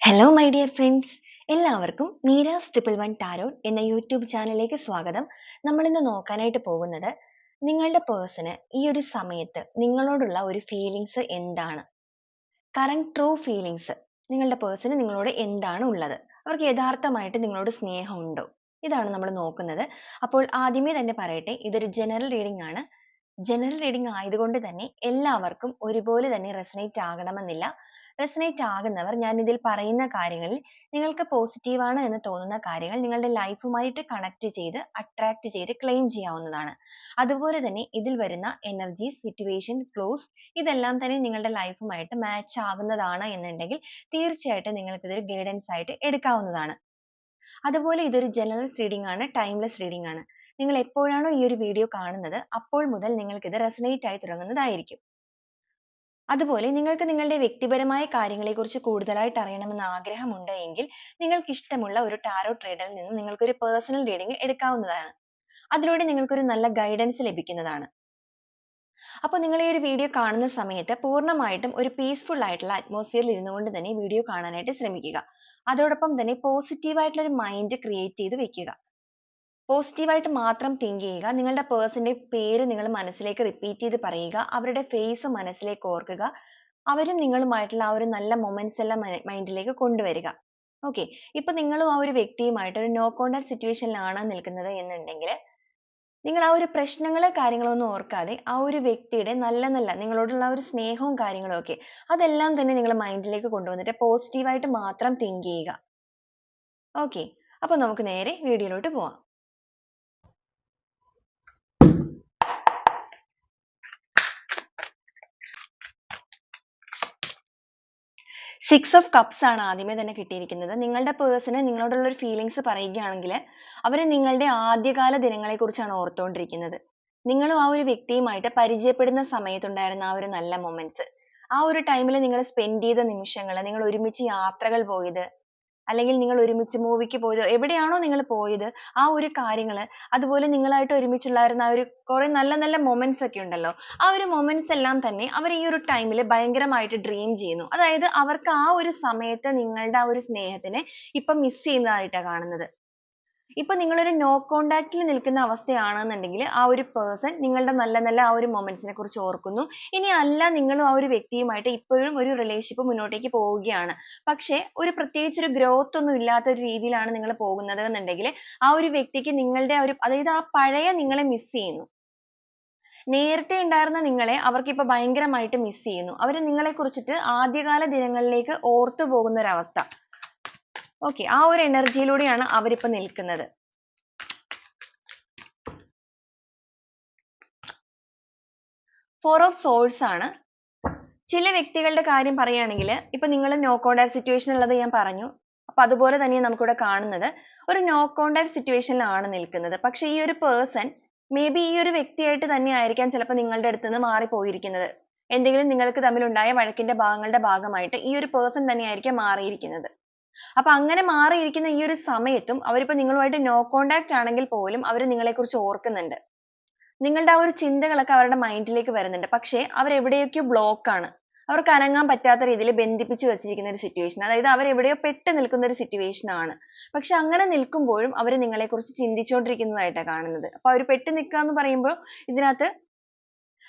Hello my dear friends എല്ലാവർക്കും Meera's triple one tarot എന്ന YouTube ചാനലിലേക്ക് സ്വാഗതം. നമ്മൾ ഇന്ന് നോക്കാനായിട്ട് പോകുന്നത് നിങ്ങളുടെ പേഴ്സണ് ഈ ഒരു സമയത്ത് നിങ്ങളോടുള്ള ഒരു ഫീലിങ്സ് എന്താണ്? കറണ്ട് ട്രൂ ഫീലിങ്സ് നിങ്ങളുടെ പേഴ്സണ് നിങ്ങളോട് എന്താണ് ഉള്ളത്? അവർക്ക് യഥാർത്ഥമായിട്ട് നിങ്ങളോട് സ്നേഹമുണ്ടോ? ഇതാണ് നമ്മൾ നോക്കുന്നത്. അപ്പോൾ ആദ്യമേ തന്നെ പറയട്ടെ ഇതൊരു ജനറൽ റീഡിംഗ് ആണ്. ജനറൽ റീഡിംഗ് ആയതുകൊണ്ട് തന്നെ എല്ലാവർക്കും ഒരുപോലെ തന്നെ റെസനേറ്റ് ആകണമെന്നില്ല. റെസനേറ്റ് ആകുന്നവർ ഞാൻ ഇതിൽ പറയുന്ന കാര്യങ്ങളിൽ നിങ്ങൾക്ക് പോസിറ്റീവ് ആണ് എന്ന് തോന്നുന്ന കാര്യങ്ങൾ നിങ്ങളുടെ ലൈഫുമായിട്ട് കണക്ട് ചെയ്ത് അട്രാക്ട് ചെയ്ത് ക്ലെയിം ചെയ്യാവുന്നതാണ്. അതുപോലെ തന്നെ ഇതിൽ വരുന്ന എനർജി സിറ്റുവേഷൻ ക്ലോസ് ഇതെല്ലാം തന്നെ നിങ്ങളുടെ ലൈഫുമായിട്ട് മാച്ച് ആകുന്നതാണ് എന്നുണ്ടെങ്കിൽ തീർച്ചയായിട്ടും നിങ്ങൾക്ക് ഇതൊരു ഗൈഡൻസ് ആയിട്ട് എടുക്കാവുന്നതാണ്. അതുപോലെ ഇതൊരു ജനറൽ റീഡിംഗ് ആണ് ടൈംലെസ് റീഡിംഗ് ആണ്. നിങ്ങൾ എപ്പോഴാണോ ഈ ഒരു വീഡിയോ കാണുന്നത് അപ്പോൾ മുതൽ നിങ്ങൾക്ക് ഇത് ആയി തുടങ്ങുന്നതായിരിക്കും. അതുപോലെ നിങ്ങൾക്ക് നിങ്ങളുടെ വ്യക്തിപരമായ കാര്യങ്ങളെക്കുറിച്ച് കൂടുതലായിട്ട് അറിയണമെന്ന് ആഗ്രഹമുണ്ട് എങ്കിൽ നിങ്ങൾക്ക് ഇഷ്ടമുള്ള ഒരു ടാരോ ട്രേഡറിൽ നിന്ന് നിങ്ങൾക്ക് ഒരു പേഴ്സണൽ റീഡിംഗ് എടുക്കാവുന്നതാണ്. അതിലൂടെ നിങ്ങൾക്ക് ഒരു നല്ല ഗൈഡൻസ് ലഭിക്കുന്നതാണ്. അപ്പോൾ നിങ്ങൾ ഈ ഒരു വീഡിയോ കാണുന്ന സമയത്ത് പൂർണമായിട്ടും ഒരു പീസ്ഫുൾ ആയിട്ടുള്ള അറ്റ്മോസ്ഫിയറിൽ ഇരുന്നുകൊണ്ട് തന്നെ വീഡിയോ കാണാനായിട്ട് ശ്രമിക്കുക. അതോടൊപ്പം തന്നെ പോസിറ്റീവ് ആയിട്ടുള്ള ഒരു മൈൻഡ് ക്രിയേറ്റ് ചെയ്ത് വെക്കുക. പോസിറ്റീവ് ആയിട്ട് മാത്രം തിങ്ക് ചെയ്യുക. നിങ്ങളുടെ പേഴ്സന്റെ പേര് നിങ്ങൾ മനസ്സിലേക്ക് റിപ്പീറ്റ് ചെയ്ത് പറയുക. അവരുടെ ഫേസ് മനസ്സിലേക്ക് ഓർക്കുക. അവരും നിങ്ങളുമായിട്ടുള്ള ആ ഒരു നല്ല മൊമെന്റ്സ് എല്ലാം മൈൻഡിലേക്ക് കൊണ്ടുവരിക. ഓക്കെ ഇപ്പൊ നിങ്ങളും ആ ഒരു വ്യക്തിയുമായിട്ട് ഒരു നോ കോണ്ടാക്ട് സിറ്റുവേഷനിലാണ് നിൽക്കുന്നത് എന്നുണ്ടെങ്കിൽ നിങ്ങൾ ആ ഒരു പ്രശ്നങ്ങൾ കാര്യങ്ങളൊന്നും ഓർക്കാതെ ആ ഒരു വ്യക്തിയുടെ നല്ല നല്ല നിങ്ങളോടുള്ള ഒരു സ്നേഹവും കാര്യങ്ങളും ഒക്കെ അതെല്ലാം തന്നെ നിങ്ങൾ മൈൻഡിലേക്ക് കൊണ്ടുവന്നിട്ട് പോസിറ്റീവായിട്ട് മാത്രം തിങ്ക് ചെയ്യുക. ഓക്കെ അപ്പൊ നമുക്ക് നേരെ വീഡിയോയിലോട്ട് പോവാം. സിക്സ് ഓഫ് കപ്സ് ആണ് ആദ്യമേ തന്നെ കിട്ടിയിരിക്കുന്നത്. നിങ്ങളുടെ പേഴ്സണ് നിങ്ങളോടുള്ള ഒരു ഫീലിങ്സ് പറയുകയാണെങ്കിൽ അവർ നിങ്ങളുടെ ആദ്യകാല ദിനങ്ങളെ കുറിച്ചാണ് ഓർത്തുകൊണ്ടിരിക്കുന്നത് നിങ്ങളും ആ ഒരു വ്യക്തിയുമായിട്ട് പരിചയപ്പെടുന്ന സമയത്തുണ്ടായിരുന്ന ആ ഒരു നല്ല മൊമെന്റ്സ് ആ ഒരു ടൈമിൽ നിങ്ങൾ സ്പെൻഡ് ചെയ്ത നിമിഷങ്ങൾ നിങ്ങൾ ഒരുമിച്ച് യാത്രകൾ പോയത് അല്ലെങ്കിൽ നിങ്ങൾ ഒരുമിച്ച് മൂവിക്ക് പോയത് എവിടെയാണോ നിങ്ങൾ പോയത് ആ ഒരു കാര്യങ്ങൾ അതുപോലെ നിങ്ങളായിട്ട് ഒരുമിച്ചുണ്ടായിരുന്ന ആ ഒരു കുറെ നല്ല നല്ല മൊമെന്റ്സ് ഒക്കെ ഉണ്ടല്ലോ. ആ ഒരു മൊമെന്റ്സ് എല്ലാം തന്നെ അവർ ഈ ഒരു ടൈമിൽ ഭയങ്കരമായിട്ട് ഡ്രീം ചെയ്യുന്നു. അതായത് അവർക്ക് ആ ഒരു സമയത്ത് നിങ്ങളുടെ ആ ഒരു സ്നേഹത്തിനെ ഇപ്പം മിസ് ചെയ്യുന്നതായിട്ടാണ് കാണുന്നത്. ഇപ്പൊ നിങ്ങളൊരു നോ കോണ്ടാക്റ്റിൽ നിൽക്കുന്ന അവസ്ഥയാണെന്നുണ്ടെങ്കിൽ ആ ഒരു പേഴ്സൺ നിങ്ങളുടെ നല്ല നല്ല ആ ഒരു മൊമെന്റ്സിനെ കുറിച്ച് ഓർക്കുന്നു. ഇനി അല്ല നിങ്ങളും ആ ഒരു വ്യക്തിയുമായിട്ട് ഇപ്പോഴും ഒരു റിലേഷൻഷിപ്പ് മുന്നോട്ടേക്ക് പോവുകയാണ്. പക്ഷേ ഒരു പ്രത്യേകിച്ച് ഒരു ഗ്രോത്ത് ഒന്നും ഇല്ലാത്ത ഒരു രീതിയിലാണ് നിങ്ങൾ പോകുന്നത് എന്നുണ്ടെങ്കിൽ ആ ഒരു വ്യക്തിക്ക് നിങ്ങളുടെ ഒരു അതായത് ആ പഴയ നിങ്ങളെ മിസ് ചെയ്യുന്നു. നേരത്തെ ഉണ്ടായിരുന്ന നിങ്ങളെ അവർക്ക് ഇപ്പൊ ഭയങ്കരമായിട്ട് മിസ് ചെയ്യുന്നു. അവർ നിങ്ങളെ കുറിച്ചിട്ട് ആദ്യകാല ദിനങ്ങളിലേക്ക് ഓർത്തു പോകുന്ന ഒരു ഓക്കെ ആ ഒരു എനർജിയിലൂടെയാണ് അവരിപ്പോ നിൽക്കുന്നത്. ഫോർ ഓഫ് സോൾസ് ആണ്. ചില വ്യക്തികളുടെ കാര്യം പറയുകയാണെങ്കിൽ ഇപ്പൊ നിങ്ങൾ നോ കോണ്ടാക്ട് സിറ്റുവേഷൻ ഉള്ളത് ഞാൻ പറഞ്ഞു. അപ്പൊ അതുപോലെ തന്നെ നമുക്കിവിടെ കാണുന്നത്. ഒരു നോ കോണ്ടാക്ട് സിറ്റുവേഷനിലാണ് നിൽക്കുന്നത്. പക്ഷെ ഈ ഒരു മേ ബി ഈ ഒരു വ്യക്തിയായിട്ട് തന്നെ ആയിരിക്കാം ചിലപ്പോൾ നിങ്ങളുടെ അടുത്ത് നിന്ന് മാറിപ്പോയിരിക്കുന്നത്. എന്തെങ്കിലും നിങ്ങൾക്ക് തമ്മിലുണ്ടായ വഴക്കിന്റെ ഭാഗങ്ങളുടെ ഭാഗമായിട്ട് ഈ ഒരു പേഴ്സൺ തന്നെയായിരിക്കാം മാറിയിരിക്കുന്നത്. അപ്പൊ അങ്ങനെ മാറിയിരിക്കുന്ന ഈ ഒരു സമയത്തും അവരിപ്പോ നിങ്ങളുമായിട്ട് നോ കോണ്ടാക്ട് ആണെങ്കിൽ പോലും അവർ നിങ്ങളെ കുറിച്ച് ഓർക്കുന്നുണ്ട്. നിങ്ങളുടെ ആ ഒരു ചിന്തകളൊക്കെ അവരുടെ മൈൻഡിലേക്ക് വരുന്നുണ്ട്. പക്ഷേ അവർ എവിടെയൊക്കെയോ ബ്ലോക്ക് ആണ്. അവർക്ക് അനങ്ങാൻ പറ്റാത്ത രീതിയിൽ ബന്ധിപ്പിച്ച് വെച്ചിരിക്കുന്ന ഒരു സിറ്റുവേഷൻ അതായത് അവർ എവിടെയോ പെട്ട് നിൽക്കുന്ന ഒരു സിറ്റുവേഷൻ ആണ്. പക്ഷെ അങ്ങനെ നിൽക്കുമ്പോഴും അവർ നിങ്ങളെക്കുറിച്ച് ചിന്തിച്ചുകൊണ്ടിരിക്കുന്നതായിട്ടാണ് കാണുന്നത്. അപ്പൊ അവർ പെട്ട് നിൽക്കുക എന്ന് പറയുമ്പോൾ ഇതിനകത്ത്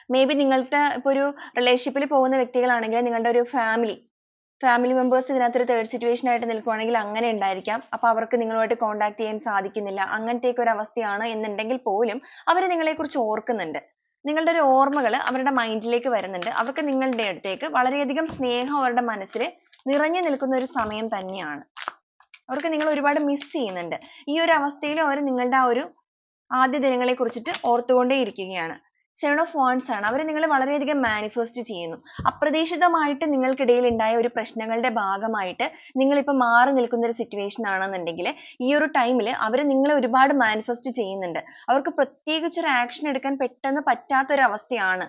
മേ ബി നിങ്ങളുടെ ഇപ്പൊ ഒരു റിലേഷൻഷിപ്പിൽ പോകുന്ന വ്യക്തികളാണെങ്കിൽ നിങ്ങളുടെ ഒരു ഫാമിലി ഫാമിലി മെമ്പേഴ്സ് ഇതിനകത്ത് ഒരു തേർഡ് സിറ്റുവേഷൻ ആയിട്ട് നിൽക്കുവാണെങ്കിൽ അങ്ങനെ ഉണ്ടായിരിക്കാം. അപ്പൊ അവർക്ക് നിങ്ങളുമായിട്ട് കോണ്ടാക്ട് ചെയ്യാൻ സാധിക്കുന്നില്ല. അങ്ങനത്തെയൊക്കെ ഒരു അവസ്ഥയാണ് എന്നുണ്ടെങ്കിൽ പോലും അവർ നിങ്ങളെ കുറിച്ച് ഓർക്കുന്നുണ്ട്. നിങ്ങളുടെ ഒരു ഓർമ്മകൾ അവരുടെ മൈൻഡിലേക്ക് വരുന്നുണ്ട്. അവർക്ക് നിങ്ങളുടെ അടുത്തേക്ക് വളരെയധികം സ്നേഹം അവരുടെ മനസ്സിൽ നിറഞ്ഞു നിൽക്കുന്ന ഒരു സമയം തന്നെയാണ്. അവർക്ക് നിങ്ങൾ ഒരുപാട് മിസ് ചെയ്യുന്നുണ്ട്. ഈ ഒരു അവസ്ഥയിൽ അവർ നിങ്ങളുടെ ആ ഒരു ആദ്യ ദിനങ്ങളെ കുറിച്ചിട്ട് ഓർത്തുകൊണ്ടേ ഇരിക്കുകയാണ് വാൺസ് ആണ്. അവർ നിങ്ങളെ വളരെയധികം മാനിഫെസ്റ്റ് ചെയ്യുന്നു. അപ്രതീക്ഷിതമായിട്ട് നിങ്ങൾക്കിടയിൽ ഉണ്ടായ ഒരു പ്രശ്നങ്ങളുടെ ഭാഗമായിട്ട് നിങ്ങൾ ഇപ്പോ മാറി നിൽക്കുന്ന ഒരു സിറ്റുവേഷൻ ആണെന്നുണ്ടെങ്കിൽ ഈ ഒരു ടൈമിൽ അവർ നിങ്ങളെ ഒരുപാട് മാനിഫെസ്റ്റ് ചെയ്യുന്നുണ്ട്. അവർക്ക് പ്രത്യേകിച്ച് ഒരു ആക്ഷൻ എടുക്കാൻ പെട്ടെന്ന് പറ്റാത്ത ഒരു അവസ്ഥയാണ്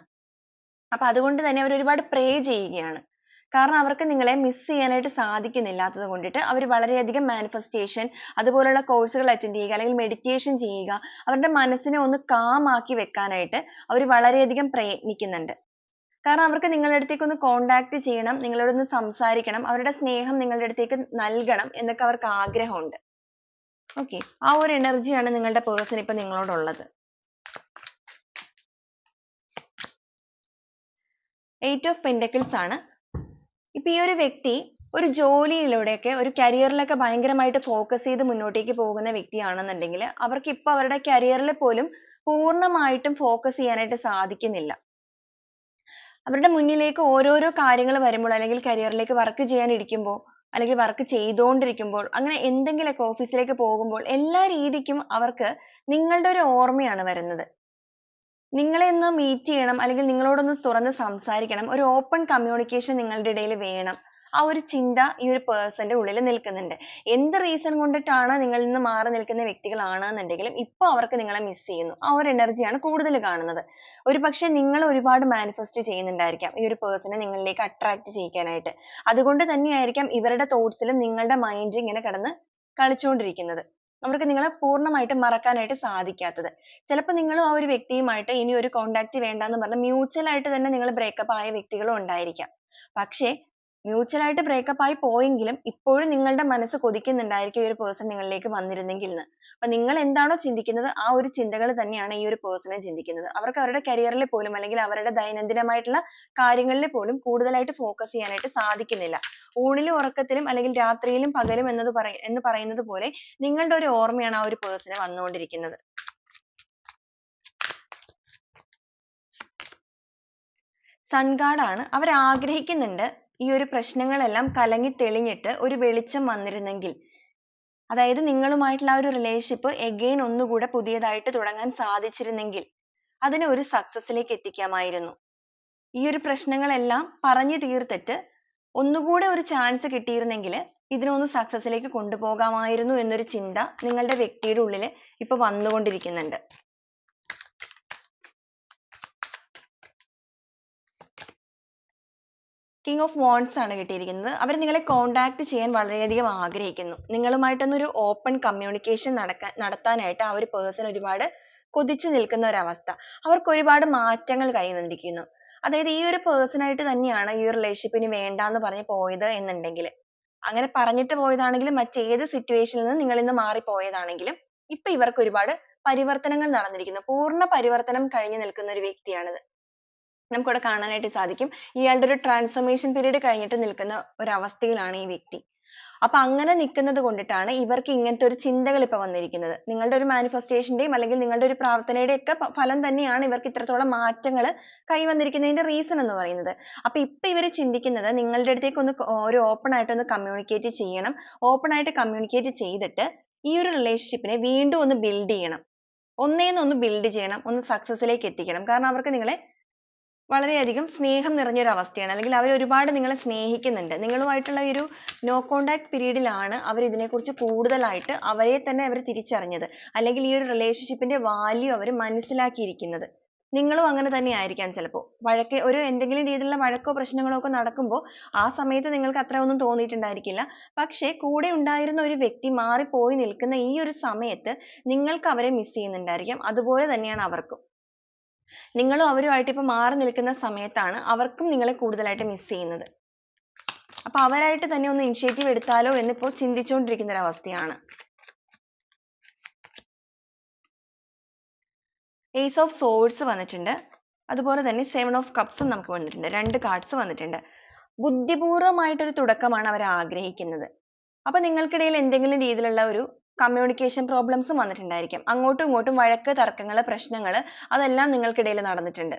അപ്പൊ അതുകൊണ്ട് തന്നെ അവർ ഒരുപാട് പ്രേ ചെയ്യുകയാണ്. കാരണം അവർക്ക് നിങ്ങളെ മിസ് ചെയ്യാനായിട്ട് സാധിക്കുന്നില്ലാത്തത് കൊണ്ടിട്ട് അവർ വളരെയധികം മാനിഫെസ്റ്റേഷൻ അതുപോലുള്ള കോഴ്സുകൾ അറ്റൻഡ് ചെയ്യുക അല്ലെങ്കിൽ മെഡിറ്റേഷൻ ചെയ്യുക അവരുടെ മനസ്സിനെ ഒന്ന് കാമാക്കി വെക്കാനായിട്ട് അവർ വളരെയധികം പ്രയത്നിക്കുന്നുണ്ട്. കാരണം അവർക്ക് നിങ്ങളുടെ അടുത്തേക്ക് ഒന്ന് കോണ്ടാക്ട് ചെയ്യണം നിങ്ങളോടൊന്ന് സംസാരിക്കണം അവരുടെ സ്നേഹം നിങ്ങളുടെ അടുത്തേക്ക് നൽകണം എന്നൊക്കെ അവർക്ക് ആഗ്രഹമുണ്ട്. ഓക്കെ ആ ഒരു എനർജിയാണ് നിങ്ങളുടെ പേഴ്സൺ ഇപ്പൊ നിങ്ങളോടുള്ളത്. എയ്റ്റ് ഓഫ് പെൻഡക്കിൾസ് ആണ്. ഇപ്പൊ ഈ ഒരു വ്യക്തി ഒരു ജോലിയിലൂടെയൊക്കെ ഒരു career ഭയങ്കരമായിട്ട് ഫോക്കസ് ചെയ്ത് മുന്നോട്ടേക്ക് പോകുന്ന വ്യക്തിയാണെന്നുണ്ടെങ്കിൽ അവർക്ക് ഇപ്പൊ അവരുടെ career ൽ പോലും പൂർണമായിട്ടും focus ചെയ്യാനായിട്ട് സാധിക്കുന്നില്ല. അവരുടെ മുന്നിലേക്ക് ഓരോരോ കാര്യങ്ങൾ വരുമ്പോൾ അല്ലെങ്കിൽ കരിയറിലേക്ക് വർക്ക് work ചെയ്യാൻ ഇരിക്കുമ്പോൾ അല്ലെങ്കിൽ വർക്ക് ചെയ്തുകൊണ്ടിരിക്കുമ്പോൾ അങ്ങനെ എന്തെങ്കിലുമൊക്കെ office ലേക്ക് പോകുമ്പോൾ എല്ലാ രീതിക്കും അവർക്ക് നിങ്ങളുടെ ഒരു ഓർമ്മയാണ് വരുന്നത്. നിങ്ങളെ ഒന്ന് മീറ്റ് ചെയ്യണം അല്ലെങ്കിൽ നിങ്ങളോടൊന്ന് തുറന്ന് സംസാരിക്കണം ഒരു ഓപ്പൺ കമ്മ്യൂണിക്കേഷൻ നിങ്ങളുടെ ഇടയിൽ വേണം. ആ ഒരു ചിന്ത ഈ ഒരു പേഴ്സന്റെ ഉള്ളിൽ നിൽക്കുന്നുണ്ട്. എന്ത് റീസൺ കൊണ്ടിട്ടാണ് നിങ്ങളിൽ നിന്ന് മാറി നിൽക്കുന്ന വ്യക്തികളാണെന്നുണ്ടെങ്കിലും ഇപ്പൊ അവർക്ക് നിങ്ങളെ മിസ് ചെയ്യുന്നു. ആ ഒരു എനർജിയാണ് കൂടുതൽ കാണുന്നത്. ഒരു പക്ഷെ നിങ്ങൾ ഒരുപാട് മാനിഫെസ്റ്റ് ചെയ്യുന്നുണ്ടായിരിക്കാം ഈ ഒരു പേഴ്സണെ നിങ്ങളിലേക്ക് അട്രാക്ട് ചെയ്യിക്കാനായിട്ട്. അതുകൊണ്ട് തന്നെയായിരിക്കാം ഇവരുടെ തോട്ട്സിലും നിങ്ങളുടെ മൈൻഡ് ഇങ്ങനെ കിടന്ന് കളിച്ചുകൊണ്ടിരിക്കുന്നത് അവർക്ക് നിങ്ങളെ പൂർണമായിട്ട് മറക്കാനായിട്ട് സാധിക്കാത്തത്. ചിലപ്പോൾ നിങ്ങളും ആ ഒരു വ്യക്തിയുമായിട്ട് ഇനി ഒരു contact വേണ്ടാന്ന് പറഞ്ഞ് mutual ആയിട്ട് തന്നെ നിങ്ങൾ ബ്രേക്കപ്പ് ആയ വ്യക്തികളും ഉണ്ടായിരിക്കാം. പക്ഷേ mutual ആയിട്ട് breakup ആയി പോയെങ്കിലും ഇപ്പോഴും നിങ്ങളുടെ മനസ്സ് കൊതിക്കുന്നുണ്ടായിരിക്കും ഈ ഒരു person നിങ്ങളിലേക്ക് വന്നിരുന്നെങ്കിൽ എന്ന്. അപ്പൊ നിങ്ങൾ എന്താണോ ചിന്തിക്കുന്നത് ആ ഒരു ചിന്തകൾ തന്നെയാണ് ഈ ഒരു person ഉം ചിന്തിക്കുന്നത്. അവർക്ക് അവരുടെ career ൽ പോലും അല്ലെങ്കിൽ അവരുടെ ദൈനംദിനമായിട്ടുള്ള കാര്യങ്ങളിൽ പോലും കൂടുതലായിട്ട് focus ചെയ്യാനായിട്ട് സാധിക്കുന്നില്ല. ഊണിലും ഉറക്കത്തിലും അല്ലെങ്കിൽ രാത്രിയിലും പകലും എന്നത് പറ എന്ന് പറയുന്നത് പോലെ നിങ്ങളുടെ ഒരു ഓർമ്മയാണ് ആ ഒരു person വന്നുകൊണ്ടിരിക്കുന്നത്. Sun god ആണ്. അവർ ആഗ്രഹിക്കുന്നുണ്ട് ഈ ഒരു പ്രശ്നങ്ങളെല്ലാം കലങ്ങി തെളിഞ്ഞിട്ട് ഒരു വെളിച്ചം വന്നിരുന്നെങ്കിൽ അതായത് നിങ്ങളുമായിട്ടുള്ള ആ ഒരു റിലേഷൻഷിപ്പ് എഗൈൻ ഒന്നുകൂടെ പുതിയതായിട്ട് തുടങ്ങാൻ സാധിച്ചിരുന്നെങ്കിൽ അതിനെ ഒരു സക്സസ്സിലേക്ക് എത്തിക്കാമായിരുന്നു. ഈ ഒരു പ്രശ്നങ്ങളെല്ലാം പറഞ്ഞു തീർത്തിട്ട് ഒന്നുകൂടെ ഒരു ചാൻസ് കിട്ടിയിരുന്നെങ്കിൽ ഇതിനൊന്ന് സക്സസ്സിലേക്ക് കൊണ്ടുപോകാമായിരുന്നു എന്നൊരു ചിന്ത നിങ്ങളുടെ വ്യക്തിയുടെ ഉള്ളിൽ ഇപ്പൊ വന്നുകൊണ്ടിരിക്കുന്നുണ്ട്. King ഓഫ് വോൺസ് ആണ് കിട്ടിയിരിക്കുന്നത്. അവർ നിങ്ങളെ കോണ്ടാക്ട് ചെയ്യാൻ വളരെയധികം ആഗ്രഹിക്കുന്നു. നിങ്ങളുമായിട്ടൊന്നൊരു ഓപ്പൺ കമ്മ്യൂണിക്കേഷൻ നടക്കാൻ നടത്താനായിട്ട് ആ ഒരു പേഴ്സൺ ഒരുപാട് കൊതിച്ചു നിൽക്കുന്ന ഒരവസ്ഥ. അവർക്ക് ഒരുപാട് മാറ്റങ്ങൾ കൈവന്നിരിക്കുന്നു. അതായത് ഈ ഒരു പേഴ്സൺ ആയിട്ട് തന്നെയാണ് ഈ ഇനി വേണ്ടാന്ന് പറഞ്ഞ് പോയത് എന്നുണ്ടെങ്കിൽ. അങ്ങനെ പറഞ്ഞിട്ട് പോയതാണെങ്കിലും മറ്റേത് സിറ്റുവേഷനിൽ നിന്ന് നിങ്ങൾ നിങ്ങളിൽ നിന്ന് മാറി പോയതാണെങ്കിലും ഇപ്പൊ ഇവർക്ക് ഒരുപാട് പരിവർത്തനങ്ങൾ നടന്നിരിക്കുന്നു. പൂർണ പരിവർത്തനം കഴിഞ്ഞു നിൽക്കുന്ന ഒരു വ്യക്തിയാണിത്. നമുക്കിവിടെ കാണാനായിട്ട് സാധിക്കും. ഇയാളുടെ ഒരു ട്രാൻസ്ഫോർമേഷൻ period കഴിഞ്ഞിട്ട് നിൽക്കുന്ന ഒരു അവസ്ഥയിലാണ് ഈ വ്യക്തി. അപ്പൊ അങ്ങനെ നിൽക്കുന്നത് കൊണ്ടിട്ടാണ് ഇവർക്ക് ഇങ്ങനത്തെ ഒരു ചിന്തകൾ ഇപ്പൊ വന്നിരിക്കുന്നത്. നിങ്ങളുടെ ഒരു മാനിഫെസ്റ്റേഷന്റെയും ന്റെയും അല്ലെങ്കിൽ നിങ്ങളുടെ ഒരു പ്രാർത്ഥനയുടെയും ഒക്കെ ഫലം തന്നെയാണ് ഇവർക്ക് ഇത്രത്തോളം മാറ്റങ്ങൾ കൈവന്നിരിക്കുന്നതിന്റെ റീസൺ എന്ന് പറയുന്നത്. അപ്പൊ ഇപ്പൊ ഇവർ ചിന്തിക്കുന്നത് നിങ്ങളുടെ അടുത്തേക്ക് ഒന്ന് ഒരു open ആയിട്ട് ഒന്ന് കമ്മ്യൂണിക്കേറ്റ് ചെയ്യണം. ഓപ്പൺ ആയിട്ട് കമ്മ്യൂണിക്കേറ്റ് ചെയ്തിട്ട് ഈ ഒരു റിലേഷൻഷിപ്പിനെ വീണ്ടും ഒന്ന് ബിൽഡ് ചെയ്യണം. ഒന്നേന്ന് ഒന്ന് ബിൽഡ് ചെയ്യണം. ഒന്ന് success ലേക്ക് എത്തിക്കണം. കാരണം അവർക്ക് നിങ്ങളെ വളരെയധികം സ്നേഹം നിറഞ്ഞ ഒരു അവസ്ഥയാണ് അല്ലെങ്കിൽ അവർ ഒരുപാട് നിങ്ങളെ സ്നേഹിക്കുന്നുണ്ട്. നിങ്ങളുമായിട്ടുള്ള ഒരു നോ കോണ്ടാക്ട് പീരീഡിലാണ് അവർ ഇതിനെക്കുറിച്ച് കൂടുതലായിട്ട് അവരെ തന്നെ അവർ തിരിച്ചറിഞ്ഞത്. അല്ലെങ്കിൽ ഈ ഒരു റിലേഷൻഷിപ്പിന്റെ വാല്യൂ അവർ മനസ്സിലാക്കിയിരിക്കുന്നത്. നിങ്ങളും അങ്ങനെ തന്നെ ആയിരിക്കാം ചിലപ്പോൾ വഴക്ക് ഒരു എന്തെങ്കിലും രീതിയിലുള്ള വഴക്കോ പ്രശ്നങ്ങളോ ഒക്കെ നടക്കുമ്പോൾ ആ സമയത്ത് നിങ്ങൾക്ക് അത്ര ഒന്നും തോന്നിയിട്ടുണ്ടായിരിക്കില്ല. പക്ഷേ കൂടെ ഉണ്ടായിരുന്ന ഒരു വ്യക്തി മാറിപ്പോയി നിൽക്കുന്ന ഈ ഒരു സമയത്ത് നിങ്ങൾക്ക് അവരെ മിസ് ചെയ്യുന്നുണ്ടായിരിക്കാം. അതുപോലെ തന്നെയാണ് അവർക്കും. നിങ്ങളും അവരുമായിട്ട് ഇപ്പൊ മാറി നിൽക്കുന്ന സമയത്താണ് അവർക്കും നിങ്ങളെ കൂടുതലായിട്ട് miss ചെയ്യുന്നത്. അപ്പൊ അവരായിട്ട് തന്നെ ഒന്ന് initiative എടുത്താലോ എന്ന് എന്നിപ്പോ ചിന്തിച്ചുകൊണ്ടിരിക്കുന്ന ഒരു അവസ്ഥയാണ് ace of swords വന്നിട്ടുണ്ട്. അതുപോലെ തന്നെ seven of cups ഉം നമുക്ക് വന്നിട്ടുണ്ട്. രണ്ട് cards വന്നിട്ടുണ്ട്. ബുദ്ധിപൂർവമായിട്ട് ഒരു തുടക്കമാണ് അവർ ആഗ്രഹിക്കുന്നത് അപ്പൊ നിങ്ങൾക്കിടയിൽ എന്തെങ്കിലും രീതിയിലുള്ള ഒരു communication പ്രോബ്ലംസും വന്നിട്ടുണ്ടായിരിക്കാം. അങ്ങോട്ടും ഇങ്ങോട്ടും വഴക്ക് തർക്കങ്ങൾ പ്രശ്നങ്ങൾ അതെല്ലാം നിങ്ങൾക്കിടയിൽ നടന്നിട്ടുണ്ട്.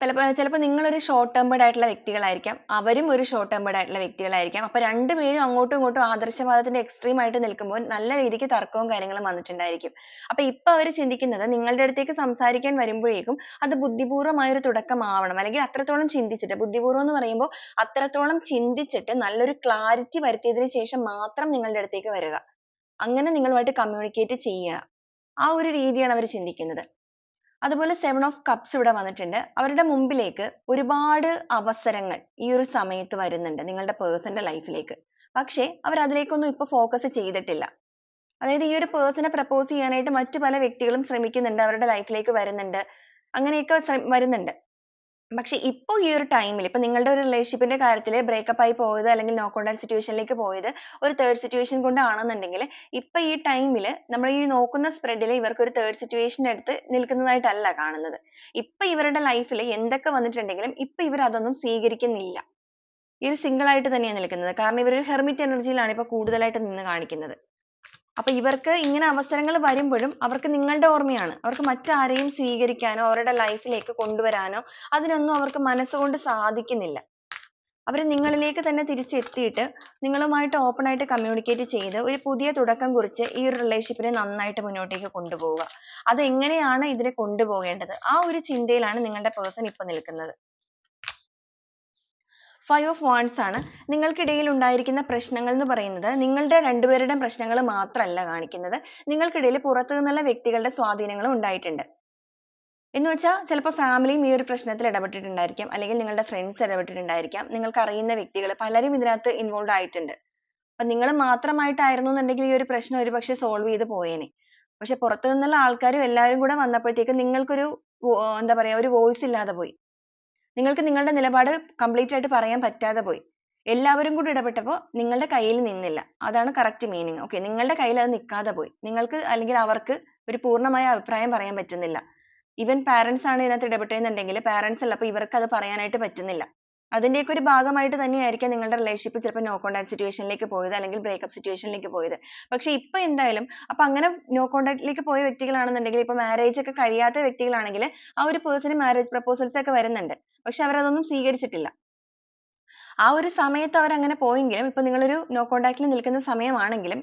ചിലപ്പോൾ ചിലപ്പോൾ നിങ്ങളൊരു ഷോർട്ട് ടെമ്പേർഡ് ആയിട്ടുള്ള വ്യക്തികളായിരിക്കാം. അവരും ഒരു ഷോർട്ട് ടെമ്പേർഡ് ആയിട്ടുള്ള വ്യക്തികളായിരിക്കാം. അപ്പൊ രണ്ടുപേരും അങ്ങോട്ടും ഇങ്ങോട്ടും ആദർശവാദത്തിന്റെ എക്സ്ട്രീം ആയിട്ട് നിൽക്കുമ്പോൾ നല്ല രീതിക്ക് തർക്കവും കാര്യങ്ങളും വന്നിട്ടുണ്ടായിരിക്കും. അപ്പൊ ഇപ്പൊ അവർ ചിന്തിക്കുന്നത് നിങ്ങളുടെ അടുത്തേക്ക് സംസാരിക്കാൻ വരുമ്പോഴേക്കും അത് ബുദ്ധിപൂർവമായ ഒരു തുടക്കമാവണം. അല്ലെങ്കിൽ അത്രത്തോളം ചിന്തിച്ചിട്ട് ബുദ്ധിപൂർവം എന്ന് പറയുമ്പോൾ അത്രത്തോളം ചിന്തിച്ചിട്ട് നല്ലൊരു ക്ലാരിറ്റി വരുത്തിയതിനു ശേഷം മാത്രം നിങ്ങളുടെ അടുത്തേക്ക് വരിക. അങ്ങനെ നിങ്ങളുമായിട്ട് കമ്മ്യൂണിക്കേറ്റ് ചെയ്യുക ആ ഒരു രീതിയാണ് അവർ ചിന്തിക്കുന്നത്. അതുപോലെ സെവൻ ഓഫ് കപ്സ് ഇവിടെ വന്നിട്ടുണ്ട്. അവരുടെ മുമ്പിലേക്ക് ഒരുപാട് അവസരങ്ങൾ ഈ ഒരു സമയത്ത് വരുന്നുണ്ട് നിങ്ങളുടെ പേഴ്സണൽ ലൈഫിലേക്ക് പക്ഷേ അവർ അതിലേക്കൊന്നും ഇപ്പൊ ഫോക്കസ് ചെയ്തിട്ടില്ല. അതായത് ഈ ഒരു പേഴ്സണെ പ്രപ്പോസ് ചെയ്യാനായിട്ട് മറ്റു പല വ്യക്തികളും ശ്രമിക്കുന്നുണ്ട് അവരുടെ ലൈഫിലേക്ക് വരുന്നുണ്ട്. അങ്ങനെയൊക്കെ വരുന്നുണ്ട്. പക്ഷെ ഇപ്പൊ ഈ ഒരു ടൈമിൽ ഇപ്പൊ നിങ്ങളുടെ ഒരു റിലേഷൻഷിപ്പിന്റെ കാര്യത്തിൽ ബ്രേക്കപ്പ് ആയി പോയത് അല്ലെങ്കിൽ നോ കോണ്ടാക്ട് സിറ്റുവേഷനിലേക്ക് പോയത് ഒരു തേർഡ് സിറ്റുവേഷൻ കൊണ്ടാണെന്നുണ്ടെങ്കിൽ ഇപ്പൊ ഈ ടൈമിൽ നമ്മൾ ഈ നോക്കുന്ന സ്പ്രെഡിൽ ഇവർക്ക് ഒരു തേർഡ് സിറ്റുവേഷൻ അടുത്ത് നിൽക്കുന്നതായിട്ടല്ല കാണുന്നത്. ഇപ്പൊ ഇവരുടെ ലൈഫിൽ എന്തൊക്കെ വന്നിട്ടുണ്ടെങ്കിലും ഇപ്പൊ ഇവർ അതൊന്നും സ്വീകരിക്കുന്നില്ല. ഇവർ സിംഗിൾ ആയിട്ട് തന്നെയാണ് നിൽക്കുന്നത്. കാരണം ഇവർ ഒരു ഹെർമിറ്റ് എനർജിയിലാണ് ഇപ്പൊ കൂടുതലായിട്ട് നിന്ന് കാണിക്കുന്നത്. അപ്പൊ ഇവർക്ക് ഇങ്ങനെ അവസരങ്ങൾ വരുമ്പോഴും അവർക്ക് നിങ്ങളുടെ ഓർമ്മയാണ്. അവർക്ക് മറ്റാരെയും സ്വീകരിക്കാനോ അവരുടെ ലൈഫിലേക്ക് കൊണ്ടുവരാനോ അതിനൊന്നും അവർക്ക് മനസ്സുകൊണ്ട് സാധിക്കുന്നില്ല. അവർ നിങ്ങളിലേക്ക് തന്നെ തിരിച്ചെത്തിയിട്ട് നിങ്ങളുമായിട്ട് ഓപ്പൺ ആയിട്ട് കമ്മ്യൂണിക്കേറ്റ് ചെയ്ത് ഒരു പുതിയ തുടക്കം കുറിച്ച് ഈ ഒരു relationship നെ നന്നായിട്ട് മുന്നോട്ടേക്ക് കൊണ്ടുപോവുക. അത് എങ്ങനെയാണ് ഇതിനെ കൊണ്ടുപോകേണ്ടത്? ആ ഒരു ചിന്തയിലാണ് നിങ്ങളുടെ പേഴ്സൺ ഇപ്പൊ നിൽക്കുന്നത്. ഫൈവ് ഓഫ് വാൺസ് ആണ്. നിങ്ങൾക്കിടയിൽ ഉണ്ടായിരിക്കുന്ന പ്രശ്നങ്ങൾ എന്ന് പറയുന്നത് നിങ്ങളുടെ രണ്ടുപേരുടെയും പ്രശ്നങ്ങൾ മാത്രമല്ല കാണിക്കുന്നത്. നിങ്ങൾക്കിടയിൽ പുറത്തു നിന്നുള്ള വ്യക്തികളുടെ സ്വാധീനങ്ങളും ഉണ്ടായിട്ടുണ്ട്. എന്ന് വെച്ചാൽ ചിലപ്പോൾ ഫാമിലിയും ഈ ഒരു പ്രശ്നത്തിൽ ഇടപെട്ടിട്ടുണ്ടായിരിക്കാം. അല്ലെങ്കിൽ നിങ്ങളുടെ ഫ്രണ്ട്സ് ഇടപെട്ടിട്ടുണ്ടായിരിക്കാം. നിങ്ങൾക്ക് അറിയുന്ന വ്യക്തികൾ പലരും ഇതിനകത്ത് ഇൻവോൾവ് ആയിട്ടുണ്ട്. അപ്പം നിങ്ങൾ മാത്രമായിട്ടായിരുന്നു എന്നുണ്ടെങ്കിൽ ഈ ഒരു പ്രശ്നം ഒരുപക്ഷെ സോൾവ് ചെയ്ത് പോയേനെ. പക്ഷെ പുറത്തു നിന്നുള്ള ആൾക്കാരും എല്ലാവരും കൂടെ വന്നപ്പോഴത്തേക്കും നിങ്ങൾക്കൊരു എന്താ പറയാ ഒരു വോയിസ് ഇല്ലാതെ പോയി. നിങ്ങൾക്ക് നിങ്ങളുടെ നിലപാട് കംപ്ലീറ്റ് ആയിട്ട് പറയാൻ പറ്റാതെ പോയി. എല്ലാവരും കൂടി ഇടപെട്ടപ്പോൾ നിങ്ങളുടെ കയ്യിൽ നിന്നില്ല. അതാണ് കറക്റ്റ് മീനിങ് ഓക്കെ നിങ്ങളുടെ കയ്യിൽ അത് നിൽക്കാതെ പോയി. നിങ്ങൾക്ക് അല്ലെങ്കിൽ അവർക്ക് ഒരു പൂർണമായ അഭിപ്രായം പറയാൻ പറ്റുന്നില്ല. ഈവൻ പാരന്റ്സ് ആണ് ഇതിനകത്ത് ഇടപെട്ടതെന്നുണ്ടെങ്കിൽ പാരന്റ്സ് അല്ല ഇവർക്ക് അത് പറയാനായിട്ട് പറ്റുന്നില്ല. അതിന്റെയൊക്കെ ഒരു ഭാഗമായിട്ട് തന്നെയായിരിക്കാം നിങ്ങളുടെ റിലേഷൻഷിപ്പ് ചിലപ്പോൾ നോ കോൺടാക്ട് സിറ്റുവേഷനിലേക്ക് പോയത് അല്ലെങ്കിൽ ബ്രേക്കപ്പ് സിറ്റുവേഷനിലേക്ക് പോയത്. പക്ഷെ ഇപ്പൊ എന്തായാലും അപ്പൊ അങ്ങനെ നോ കോൺടാക്ടിലേക്ക് പോയ വ്യക്തികളാണെന്നുണ്ടെങ്കിൽ ഇപ്പൊ മാരേജ് ഒക്കെ കഴിയാത്ത വ്യക്തികളാണെങ്കിൽ ആ ഒരു പേഴ്സണ് മാരേജ് പ്രപ്പോസൽസ് ഒക്കെ വരുന്നുണ്ട്. പക്ഷെ അവരതൊന്നും സ്വീകരിച്ചിട്ടില്ല. ആ ഒരു സമയത്ത് അവർ അങ്ങനെ പോയെങ്കിലും ഇപ്പൊ നിങ്ങളൊരു നോ കോൺടാക്റ്റിൽ നിൽക്കുന്ന സമയമാണെങ്കിലും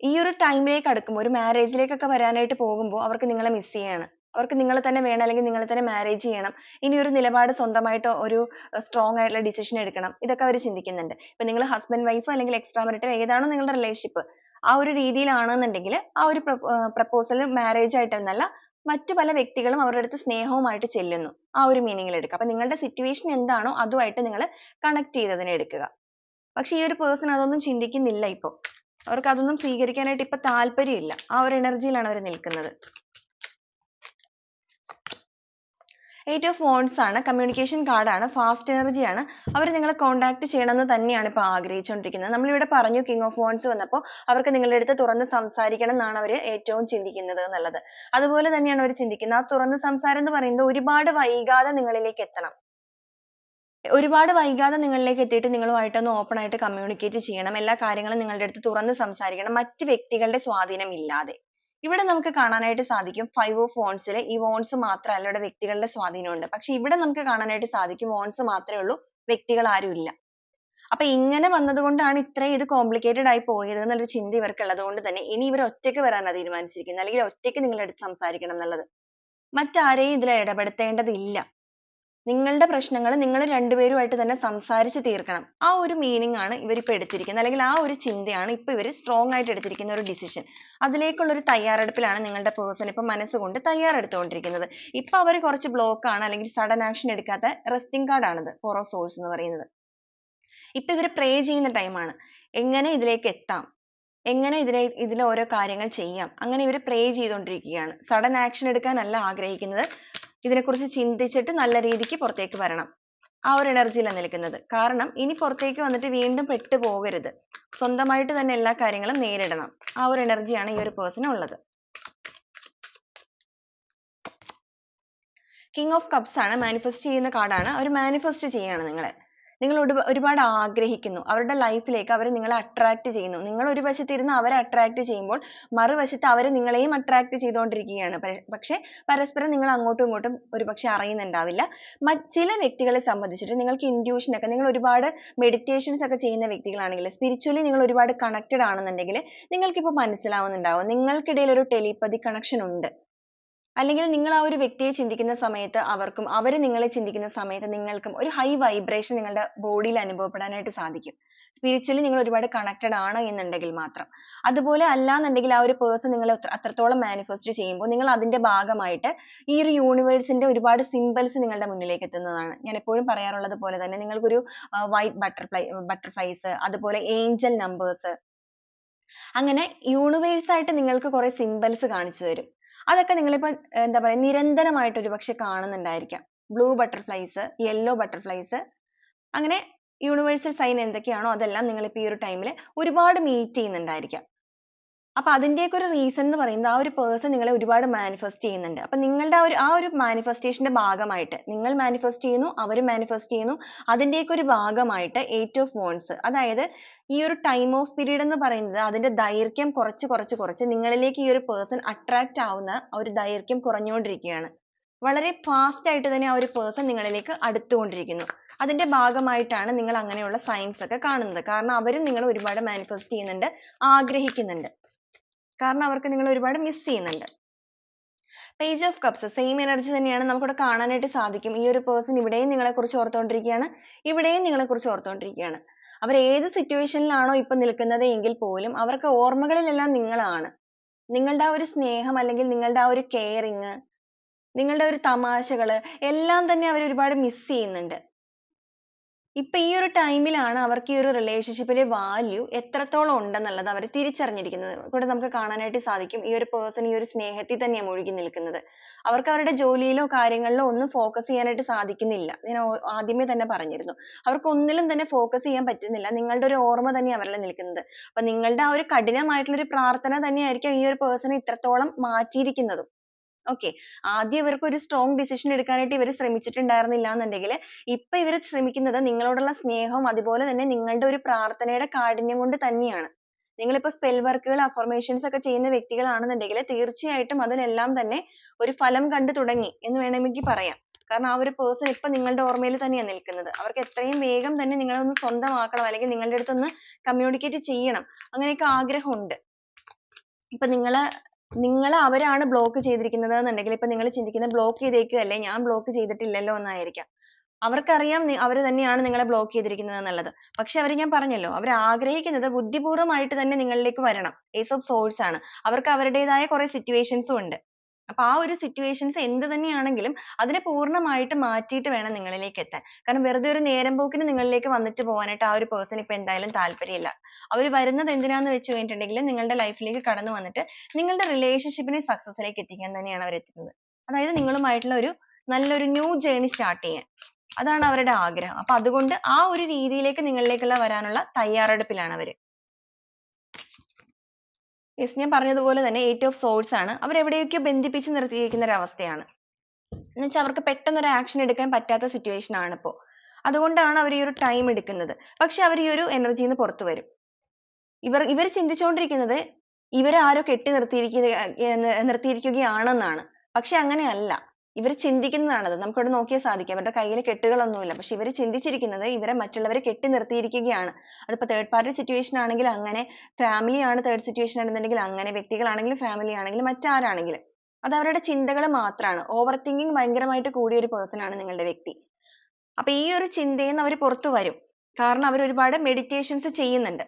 ഈ ഒരു ടൈമിലേക്ക് അടുക്കുമ്പോൾ ഒരു മാരേജിലേക്കൊക്കെ വരാനായിട്ട് പോകുമ്പോൾ അവർക്ക് നിങ്ങളെ മിസ് ചെയ്യാണ്. അവർക്ക് നിങ്ങളെ തന്നെ വേണം അല്ലെങ്കിൽ നിങ്ങളെ തന്നെ മാരേജ് ചെയ്യണം. ഇനി ഒരു നിലപാട് സ്വന്തമായിട്ട് ഒരു സ്ട്രോങ് ആയിട്ടുള്ള ഡിസിഷൻ എടുക്കണം. ഇതൊക്കെ അവർ ചിന്തിക്കുന്നുണ്ട്. ഇപ്പൊ നിങ്ങൾ ഹസ്ബൻഡ് വൈഫ് അല്ലെങ്കിൽ എക്സ്ട്രാ മാരിറ്റൽ ഏതാണോ നിങ്ങളുടെ റിലേഷൻഷിപ്പ് ആ ഒരു രീതിയിലാണെന്നുണ്ടെങ്കിൽ ആ ഒരു പ്രപ്പോസൽ മാരേജ് ആയിട്ടെന്നല്ല മറ്റു പല വ്യക്തികളും അവരുടെ അടുത്ത് സ്നേഹവുമായിട്ട് ചെല്ലുന്നു. ആ ഒരു മീനിങ്ങിൽ എടുക്കുക. അപ്പൊ നിങ്ങളുടെ സിറ്റുവേഷൻ എന്താണോ അതുമായിട്ട് നിങ്ങൾ കണക്ട് ചെയ്തതിനെ എടുക്കുക. പക്ഷെ ഈ ഒരു പേഴ്സൺ അതൊന്നും ചിന്തിക്കുന്നില്ല ഇപ്പൊ. അവർക്ക് അതൊന്നും സ്വീകരിക്കാനായിട്ട് ഇപ്പൊ താല്പര്യമില്ല. ആ ഒരു എനർജിയിലാണ് അവർ നിൽക്കുന്നത്. എയ്റ്റ് ഓഫ് വോൺസ് ആണ് കമ്മ്യൂണിക്കേഷൻ കാർഡാണ് ഫാസ്റ്റ് എനർജി ആണ്. അവർ നിങ്ങളെ കോൺടാക്ട് ചെയ്യണമെന്ന് തന്നെയാണ് ഇപ്പോൾ ആഗ്രഹിച്ചുകൊണ്ടിരിക്കുന്നത് നമ്മളിവിടെ പറഞ്ഞു കിങ് ഓഫ് വോൺസ് വന്നപ്പോൾ അവർക്ക് നിങ്ങളുടെ അടുത്ത് തുറന്ന് സംസാരിക്കണം എന്നാണ് അവർ ഏറ്റവും ചിന്തിക്കുന്നത് എന്നുള്ളത്. അതുപോലെ തന്നെയാണ് അവർ ചിന്തിക്കുന്നത്. ആ തുറന്ന് സംസാരം എന്ന് പറയുന്നത് ഒരുപാട് വൈകാതെ നിങ്ങളിലേക്ക് എത്തണം. ഒരുപാട് വൈകാതെ നിങ്ങളിലേക്ക് എത്തിയിട്ട് നിങ്ങളുമായിട്ടൊന്ന് ഓപ്പൺ ആയിട്ട് കമ്മ്യൂണിക്കേറ്റ് ചെയ്യണം. എല്ലാ കാര്യങ്ങളും നിങ്ങളുടെ അടുത്ത് തുറന്ന് സംസാരിക്കണം. മറ്റ് വ്യക്തികളുടെ സ്വാധീനം ഇല്ലാതെ. ഇവിടെ നമുക്ക് കാണാനായിട്ട് സാധിക്കും five of wands ഈ wands മാത്രമല്ല ഇവിടെ വ്യക്തികളുടെ സ്വാധീനം ഉണ്ട്. പക്ഷെ ഇവിടെ നമുക്ക് കാണാനായിട്ട് സാധിക്കും wands മാത്രമേ ഉള്ളൂ വ്യക്തികൾ ആരും ഇല്ല. അപ്പൊ ഇങ്ങനെ വന്നതുകൊണ്ടാണ് ഇത്രയും ഇത് complicated ആയി പോയത് എന്നുള്ളൊരു ചിന്ത ഇവർക്ക് ഉള്ളത് കൊണ്ട് തന്നെ ഇനി ഇവർ ഒറ്റയ്ക്ക് വരാനാണ് തീരുമാനിച്ചിരിക്കുന്നത്. അല്ലെങ്കിൽ ഒറ്റയ്ക്ക് നിങ്ങളുടെ അടുത്ത് സംസാരിക്കണം എന്നുള്ളത്. മറ്റാരെയും ഇതിൽ ഇടപെടുത്തേണ്ടതില്ല നിങ്ങളുടെ പ്രശ്നങ്ങൾ നിങ്ങൾ രണ്ടുപേരുമായിട്ട് തന്നെ സംസാരിച്ച് തീർക്കണം. ആ ഒരു മീനിങ് ആണ് ഇവർ ഇപ്പോൾ എടുത്തിരിക്കുന്നത്. അല്ലെങ്കിൽ ആ ഒരു ചിന്തയാണ് ഇപ്പോൾ ഇവർ strong ആയിട്ട് എടുത്തിരിക്കുന്ന ഒരു ഡിസിഷൻ അതിലേക്കുള്ള ഒരു തയ്യാറെടുപ്പിലാണ് നിങ്ങളുടെ person ഇപ്പോൾ മനസ്സുകൊണ്ട് തയ്യാറെടുത്തുകൊണ്ടിരിക്കുന്നത്. ഇപ്പോൾ അവർ കുറച്ച് ബ്ലോക്ക് ആണ് അല്ലെങ്കിൽ sudden action എടുക്കാത്ത resting card four of swords എന്ന് പറയുന്നത്. ഇപ്പോൾ ഇവർ പ്രേ ചെയ്യുന്ന ടൈമാണ് എങ്ങനെ ഇതിലേക്ക് എത്താം? എങ്ങനെ ഇതിലെ ഇതിലെ ഓരോ കാര്യങ്ങൾ ചെയ്യാം? അങ്ങനെ ഇവർ പ്രേ ചെയ്തുകൊണ്ടിരിക്കുകയാണ്. sudden action എടുക്കാനല്ല ആഗ്രഹിക്കുന്നത്. ഇതിനെക്കുറിച്ച് ചിന്തിച്ചിട്ട് നല്ല രീതിക്ക് പുറത്തേക്ക് വരണം. ആ ഒരു എനർജിയിലാണ് യിലാണ് നിൽക്കുന്നത്. കാരണം ഇനി പുറത്തേക്ക് വന്നിട്ട് വീണ്ടും പെട്ടു പോകരുത് സ്വന്തമായിട്ട് തന്നെ എല്ലാ കാര്യങ്ങളും നേരിടണം. ആ ഒരു എനർജിയാണ് ഈ ഒരു പേഴ്സൺ ഉള്ളത്. കിങ് ഓഫ് കപ്സ് ആണ്. മാനിഫെസ്റ്റ് ചെയ്യുന്ന കാർഡാണ് അവർ മാനിഫെസ്റ്റ് ചെയ്യാണ് നിങ്ങളെ. നിങ്ങൾ ഒരുപാട് ആഗ്രഹിക്കുന്നു. അവരുടെ ലൈഫിലേക്ക് അവർ നിങ്ങളെ അട്രാക്ട് ചെയ്യുന്നു. നിങ്ങൾ ഒരു വശത്ത് ഇരുന്ന് അവരെ അട്രാക്ട് ചെയ്യുമ്പോൾ മറുവശത്ത് അവർ നിങ്ങളെയും അട്രാക്ട് ചെയ്തുകൊണ്ടിരിക്കുകയാണ്. പക്ഷേ പരസ്പരം നിങ്ങൾ അങ്ങോട്ടും ഇങ്ങോട്ടും ഒരുപക്ഷെ അറിയുന്നുണ്ടാവില്ല. ചില വ്യക്തികളെ സംബന്ധിച്ചിട്ട് നിങ്ങൾക്ക് ഇൻഡ്യൂഷൻ ഒക്കെ നിങ്ങൾ ഒരുപാട് മെഡിറ്റേഷൻസ് ഒക്കെ ചെയ്യുന്ന വ്യക്തികളാണെങ്കിൽ സ്പിരിച്വലി നിങ്ങൾ ഒരുപാട് കണക്റ്റഡ് ആണെന്നുണ്ടെങ്കിൽ നിങ്ങൾക്കിപ്പോൾ മനസ്സിലാവുന്നുണ്ടാവും. നിങ്ങൾക്കിടയിൽ ഒരു ടെലിപ്പതി കണക്ഷൻ ഉണ്ട്. അല്ലെങ്കിൽ നിങ്ങൾ ആ ഒരു വ്യക്തിയെ ചിന്തിക്കുന്ന സമയത്ത് അവർക്കും അവർ നിങ്ങളെ ചിന്തിക്കുന്ന സമയത്ത് നിങ്ങൾക്കും ഒരു ഹൈ വൈബ്രേഷൻ നിങ്ങളുടെ ബോഡിയിൽ അനുഭവപ്പെടാനായിട്ട് സാധിക്കും. സ്പിരിച്വലി നിങ്ങൾ ഒരുപാട് കണക്റ്റഡ് ആണ് എന്നുണ്ടെങ്കിൽ മാത്രം. അതുപോലെ അല്ല എന്നുണ്ടെങ്കിൽ ആ ഒരു person നിങ്ങളെ അത്രത്തോളം മാനിഫെസ്റ്റ് ചെയ്യുമ്പോൾ നിങ്ങൾ അതിന്റെ ഭാഗമായിട്ട് ഈ ഒരു universe ന്റെ ഒരുപാട് symbols നിങ്ങളുടെ മുന്നിലേക്ക് എത്തുന്നതാണ്. ഞാൻ എപ്പോഴും പറയാറുള്ളത് പോലെ തന്നെ നിങ്ങൾക്കൊരു white butterfly ബട്ടർഫ്ലൈസ് അതുപോലെ ഏഞ്ചൽ നമ്പേഴ്സ് അങ്ങനെ universe ആയിട്ട് നിങ്ങൾക്ക് കുറെ symbols കാണിച്ചു തരും. അതൊക്കെ നിങ്ങളിപ്പോൾ എന്താ പറയാ നിരന്തരമായിട്ട് ഒരുപക്ഷെ കാണുന്നുണ്ടായിരിക്കാം. ബ്ലൂ ബട്ടർഫ്ലൈസ് യെല്ലോ ബട്ടർഫ്ലൈസ് അങ്ങനെ യൂണിവേഴ്സൽ സൈൻ എന്തൊക്കെയാണോ അതെല്ലാം നിങ്ങൾ ഇപ്പൊ ഈ ഒരു ടൈമിൽ ഒരുപാട് മീറ്റ് ചെയ്യുന്നുണ്ടായിരിക്കാം. അപ്പൊ അതിന്റെയൊക്കെ ഒരു റീസൺ എന്ന് പറയുന്നത് ആ ഒരു പേഴ്സൺ നിങ്ങളെ ഒരുപാട് മാനിഫെസ്റ്റ് ചെയ്യുന്നുണ്ട്. അപ്പൊ നിങ്ങളുടെ ആ ഒരു ആ ഒരു മാനിഫെസ്റ്റേഷന്റെ ഭാഗമായിട്ട് നിങ്ങൾ മാനിഫെസ്റ്റ് ചെയ്യുന്നു അവർ മാനിഫെസ്റ്റ് ചെയ്യുന്നു. അതിന്റെയൊക്കെ ഒരു ഭാഗമായിട്ട് എയ്റ്റ് ഓഫ് wands അതായത് ഈ ഒരു ടൈം ഓഫ് പീരീഡ് എന്ന് പറയുന്നത് അതിന്റെ ദൈർഘ്യം കുറച്ച് കുറച്ച് കുറച്ച് നിങ്ങളിലേക്ക് ഈ ഒരു പേഴ്സൺ അട്രാക്റ്റ് ആവുന്ന ആ ഒരു ദൈർഘ്യം കുറഞ്ഞുകൊണ്ടിരിക്കുകയാണ്. വളരെ ഫാസ്റ്റ് ആയിട്ട് തന്നെ ആ ഒരു പേഴ്സൺ നിങ്ങളിലേക്ക് അടുത്തുകൊണ്ടിരിക്കുന്നു. അതിന്റെ ഭാഗമായിട്ടാണ് നിങ്ങൾ അങ്ങനെയുള്ള സൈൻസ് ഒക്കെ കാണുന്നത്. കാരണം അവരും നിങ്ങളെ ഒരുപാട് മാനിഫെസ്റ്റ് ചെയ്യുന്നുണ്ട് ആഗ്രഹിക്കുന്നുണ്ട്. കാരണം അവർക്ക് നിങ്ങളെ ഒരുപാട് മിസ് ചെയ്യുന്നുണ്ട്. Page of cups same energy തന്നെയാണ് നമുക്കിവിടെ കാണാനായിട്ട് സാധിക്കും. ഈ ഒരു പേഴ്സൺ ഇവിടെയും നിങ്ങളെ കുറിച്ച് ഓർത്തുകൊണ്ടിരിക്കുകയാണ് ഇവിടെയും നിങ്ങളെ കുറിച്ച് ഓർത്തുകൊണ്ടിരിക്കുകയാണ് അവർ ഏത് സിറ്റുവേഷനിലാണോ ഇപ്പൊ നിൽക്കുന്നത് എങ്കിൽ പോലും അവർക്ക് ഓർമ്മകളിലെല്ലാം നിങ്ങളാണ്. നിങ്ങളുടെ ആ ഒരു സ്നേഹം അല്ലെങ്കിൽ നിങ്ങളുടെ ആ ഒരു കെയറിങ് നിങ്ങളുടെ ഒരു തമാശകൾ എല്ലാം തന്നെ അവർ ഒരുപാട് മിസ് ചെയ്യുന്നുണ്ട്. ഇപ്പൊ ഈ ഒരു ടൈമിലാണ് അവർക്ക് ഈ ഒരു റിലേഷൻഷിപ്പിന്റെ വാല്യൂ എത്രത്തോളം ഉണ്ടെന്നുള്ളത് അവർ തിരിച്ചറിഞ്ഞിരിക്കുന്നത്. ഇവിടെ നമുക്ക് കാണാനായിട്ട് സാധിക്കും. ഈ ഒരു പേഴ്സൺ ഈ ഒരു സ്നേഹത്തിൽ തന്നെയാണ് മുഴുകി നിൽക്കുന്നത്. അവർക്ക് അവരുടെ ജോലിയിലോ കാര്യങ്ങളിലോ ഒന്നും ഫോക്കസ് ചെയ്യാനായിട്ട് സാധിക്കുന്നില്ല. ഞാൻ ആദ്യമേ തന്നെ പറഞ്ഞിരുന്നു. അവർക്ക് ഒന്നിലും തന്നെ ഫോക്കസ് ചെയ്യാൻ പറ്റുന്നില്ല. നിങ്ങളുടെ ഒരു ഓർമ്മ തന്നെ അവരിൽ നിൽക്കുന്നത്. അപ്പൊ നിങ്ങളുടെ ആ ഒരു കഠിനമായിട്ടുള്ള ഒരു പ്രാർത്ഥന തന്നെയായിരിക്കും ഈ ഒരു പേഴ്സണെ ഇത്രത്തോളം മാറ്റിയിരിക്കുന്നതും. Okay. ആദ്യം ഇവർക്ക് ഒരു strong ഡിസിഷൻ എടുക്കാനായിട്ട് ഇവർ ശ്രമിച്ചിട്ടുണ്ടായിരുന്നില്ല എന്നുണ്ടെങ്കിൽ ഇപ്പൊ ഇവർ ശ്രമിക്കുന്നത് നിങ്ങളോടുള്ള സ്നേഹവും അതുപോലെ തന്നെ നിങ്ങളുടെ ഒരു പ്രാർത്ഥനയുടെ കാഠിന്യം കൊണ്ട് തന്നെയാണ്. നിങ്ങളിപ്പോ spell work കൾ affirmations ഒക്കെ ചെയ്യുന്ന വ്യക്തികളാണെന്നുണ്ടെങ്കിൽ തീർച്ചയായിട്ടും അതിനെല്ലാം തന്നെ ഒരു ഫലം കണ്ടു തുടങ്ങി എന്ന് വേണമെങ്കിൽ പറയാം. കാരണം ആ ഒരു പേഴ്സൺ ഇപ്പൊ നിങ്ങളുടെ ഓർമ്മയിൽ തന്നെയാണ് നിൽക്കുന്നത്. അവർക്ക് എത്രയും വേഗം തന്നെ നിങ്ങളെ ഒന്ന് സ്വന്തമാക്കണം അല്ലെങ്കിൽ നിങ്ങളുടെ അടുത്തൊന്ന് കമ്മ്യൂണിക്കേറ്റ് ചെയ്യണം. അങ്ങനെയൊക്കെ ആഗ്രഹമുണ്ട്. ഇപ്പൊ നിങ്ങളെ നിങ്ങളെ അവരാണ് ബ്ലോക്ക് ചെയ്തിരിക്കുന്നത് എന്നുണ്ടെങ്കിൽ ഇപ്പൊ നിങ്ങൾ ചിന്തിക്കുന്നത് ബ്ലോക്ക് ചെയ്തേക്കുകയല്ലേ ഞാൻ ബ്ലോക്ക് ചെയ്തിട്ടില്ലല്ലോ എന്നായിരിക്കാം. അവർക്കറിയാം അവർ തന്നെയാണ് നിങ്ങളെ ബ്ലോക്ക് ചെയ്തിരിക്കുന്നത് എന്നുള്ളത് പക്ഷെ അവർ ഞാൻ പറഞ്ഞല്ലോ അവർ ആഗ്രഹിക്കുന്നത് ബുദ്ധിപൂർവമായിട്ട് തന്നെ നിങ്ങളിലേക്ക് വരണം. Ace ഓഫ് swords ആണ്. അവർക്ക് അവരുടേതായ കുറെ സിറ്റുവേഷൻസും ഉണ്ട്. അപ്പൊ ആ ഒരു situations എന്ത് തന്നെയാണെങ്കിലും അതിനെ പൂർണമായിട്ട് മാറ്റിയിട്ട് വേണം നിങ്ങളിലേക്ക് എത്താൻ. കാരണം വെറുതെ ഒരു നേരം പോക്കിന് നിങ്ങളിലേക്ക് വന്നിട്ട് പോകാനായിട്ട് ആ ഒരു person ഇപ്പൊ എന്തായാലും താല്പര്യമില്ല. അവർ വരുന്നത് എന്തിനാന്ന് വെച്ച് കഴിഞ്ഞിട്ടുണ്ടെങ്കിൽ നിങ്ങളുടെ life ലേക്ക് കടന്നു വന്നിട്ട് നിങ്ങളുടെ relationship നെ success ലേക്ക് എത്തിക്കാൻ തന്നെയാണ് അവർ എത്തുന്നത്. അതായത് നിങ്ങളുമായിട്ടുള്ള ഒരു നല്ലൊരു new journey start ചെയ്യാൻ. അതാണ് അവരുടെ ആഗ്രഹം. അപ്പൊ അതുകൊണ്ട് ആ ഒരു രീതിയിലേക്ക് നിങ്ങളിലേക്കുള്ള വരാനുള്ള തയ്യാറെടുപ്പിലാണ് അവർ. Yes ഞാൻ പറഞ്ഞതുപോലെ തന്നെ eight ഓഫ് swords ആണ്. അവർ എവിടെയൊക്കെയോ ബന്ധിപ്പിച്ച് നിർത്തിയിരിക്കുന്ന ഒരു അവസ്ഥയാണ്. എന്നുവെച്ചാൽ അവർക്ക് പെട്ടെന്ന് ഒരു ആക്ഷൻ എടുക്കാൻ പറ്റാത്ത സിറ്റുവേഷൻ ആണ് ഇപ്പോ. അതുകൊണ്ടാണ് അവർ ഈ ഒരു ടൈം എടുക്കുന്നത്. പക്ഷെ അവർ ഈ ഒരു energy ന്ന് പുറത്തു വരും. ഇവർ ഇവർ ചിന്തിച്ചുകൊണ്ടിരിക്കുന്നത് ഇവരെ കെട്ടി നിർത്തിയിരിക്കുക നിർത്തിയിരിക്കുകയാണെന്നാണ്. പക്ഷെ അങ്ങനെയല്ല. ഇവർ ചിന്തിക്കുന്നതാണത്. നമുക്കിവിടെ നോക്കിയാൽ സാധിക്കും. അവരുടെ കയ്യിൽ കെട്ടുകളൊന്നുമില്ല. പക്ഷെ ഇവർ ചിന്തിച്ചിരിക്കുന്നത് ഇവരെ മറ്റുള്ളവരെ കെട്ടി നിർത്തിയിരിക്കുകയാണ്. അതിപ്പോൾ തേർഡ് പാർട്ടി സിറ്റുവേഷൻ ആണെങ്കിൽ അങ്ങനെ ഫാമിലി ആണ് തേർഡ് സിറ്റുവേഷൻ ആണെന്നുണ്ടെങ്കിൽ അങ്ങനെ വ്യക്തികളാണെങ്കിലും ഫാമിലി ആണെങ്കിലും മറ്റാരാണെങ്കിലും. അത് അവരുടെ ചിന്തകൾ മാത്രമാണ് ഓവർ തിങ്കിങ് ഭയങ്കരമായിട്ട് കൂടിയ ഒരു പേഴ്സൺ ആണ് നിങ്ങളുടെ വ്യക്തി. അപ്പൊ ഈ ഒരു ചിന്തയിൽ നിന്ന് അവർ പുറത്തു വരും. കാരണം അവർ ഒരുപാട് മെഡിറ്റേഷൻസ് ചെയ്യുന്നുണ്ട്.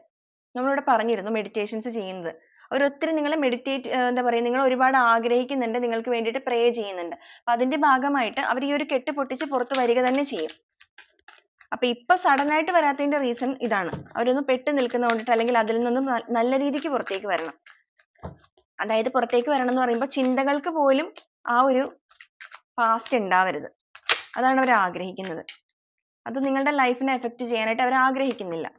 നമ്മളിവിടെ പറഞ്ഞിരുന്നു മെഡിറ്റേഷൻസ് ചെയ്യുന്നത്. അവർ ഒത്തിരി മെഡിറ്റേറ്റ് എന്താ പറയാ നിങ്ങൾ ഒരുപാട് ആഗ്രഹിക്കുന്നുണ്ട് നിങ്ങൾക്ക് വേണ്ടിയിട്ട് pray ചെയ്യുന്നുണ്ട്. അപ്പൊ അതിന്റെ ഭാഗമായിട്ട് അവർ ഈ ഒരു കെട്ട് പൊട്ടിച്ച് പുറത്ത് വരിക തന്നെ ചെയ്യും. അപ്പൊ ഇപ്പൊ സഡൻ ആയിട്ട് വരാത്തതിന്റെ റീസൺ ഇതാണ്. അവരൊന്ന് പെട്ട് നിൽക്കുന്ന കൊണ്ടിട്ട് അല്ലെങ്കിൽ അതിൽ നിന്നും നല്ല രീതിക്ക് പുറത്തേക്ക് വരണം. അതായത് പുറത്തേക്ക് വരണം എന്ന് പറയുമ്പോൾ ചിന്തകൾക്ക് പോലും ആ ഒരു പാസ്റ്റ് ഉണ്ടാവരുത്. അതാണ് അവർ ആഗ്രഹിക്കുന്നത്. അത് നിങ്ങളുടെ ലൈഫിനെ affect ചെയ്യാനായിട്ട് അവർ ആഗ്രഹിക്കുന്നില്ല.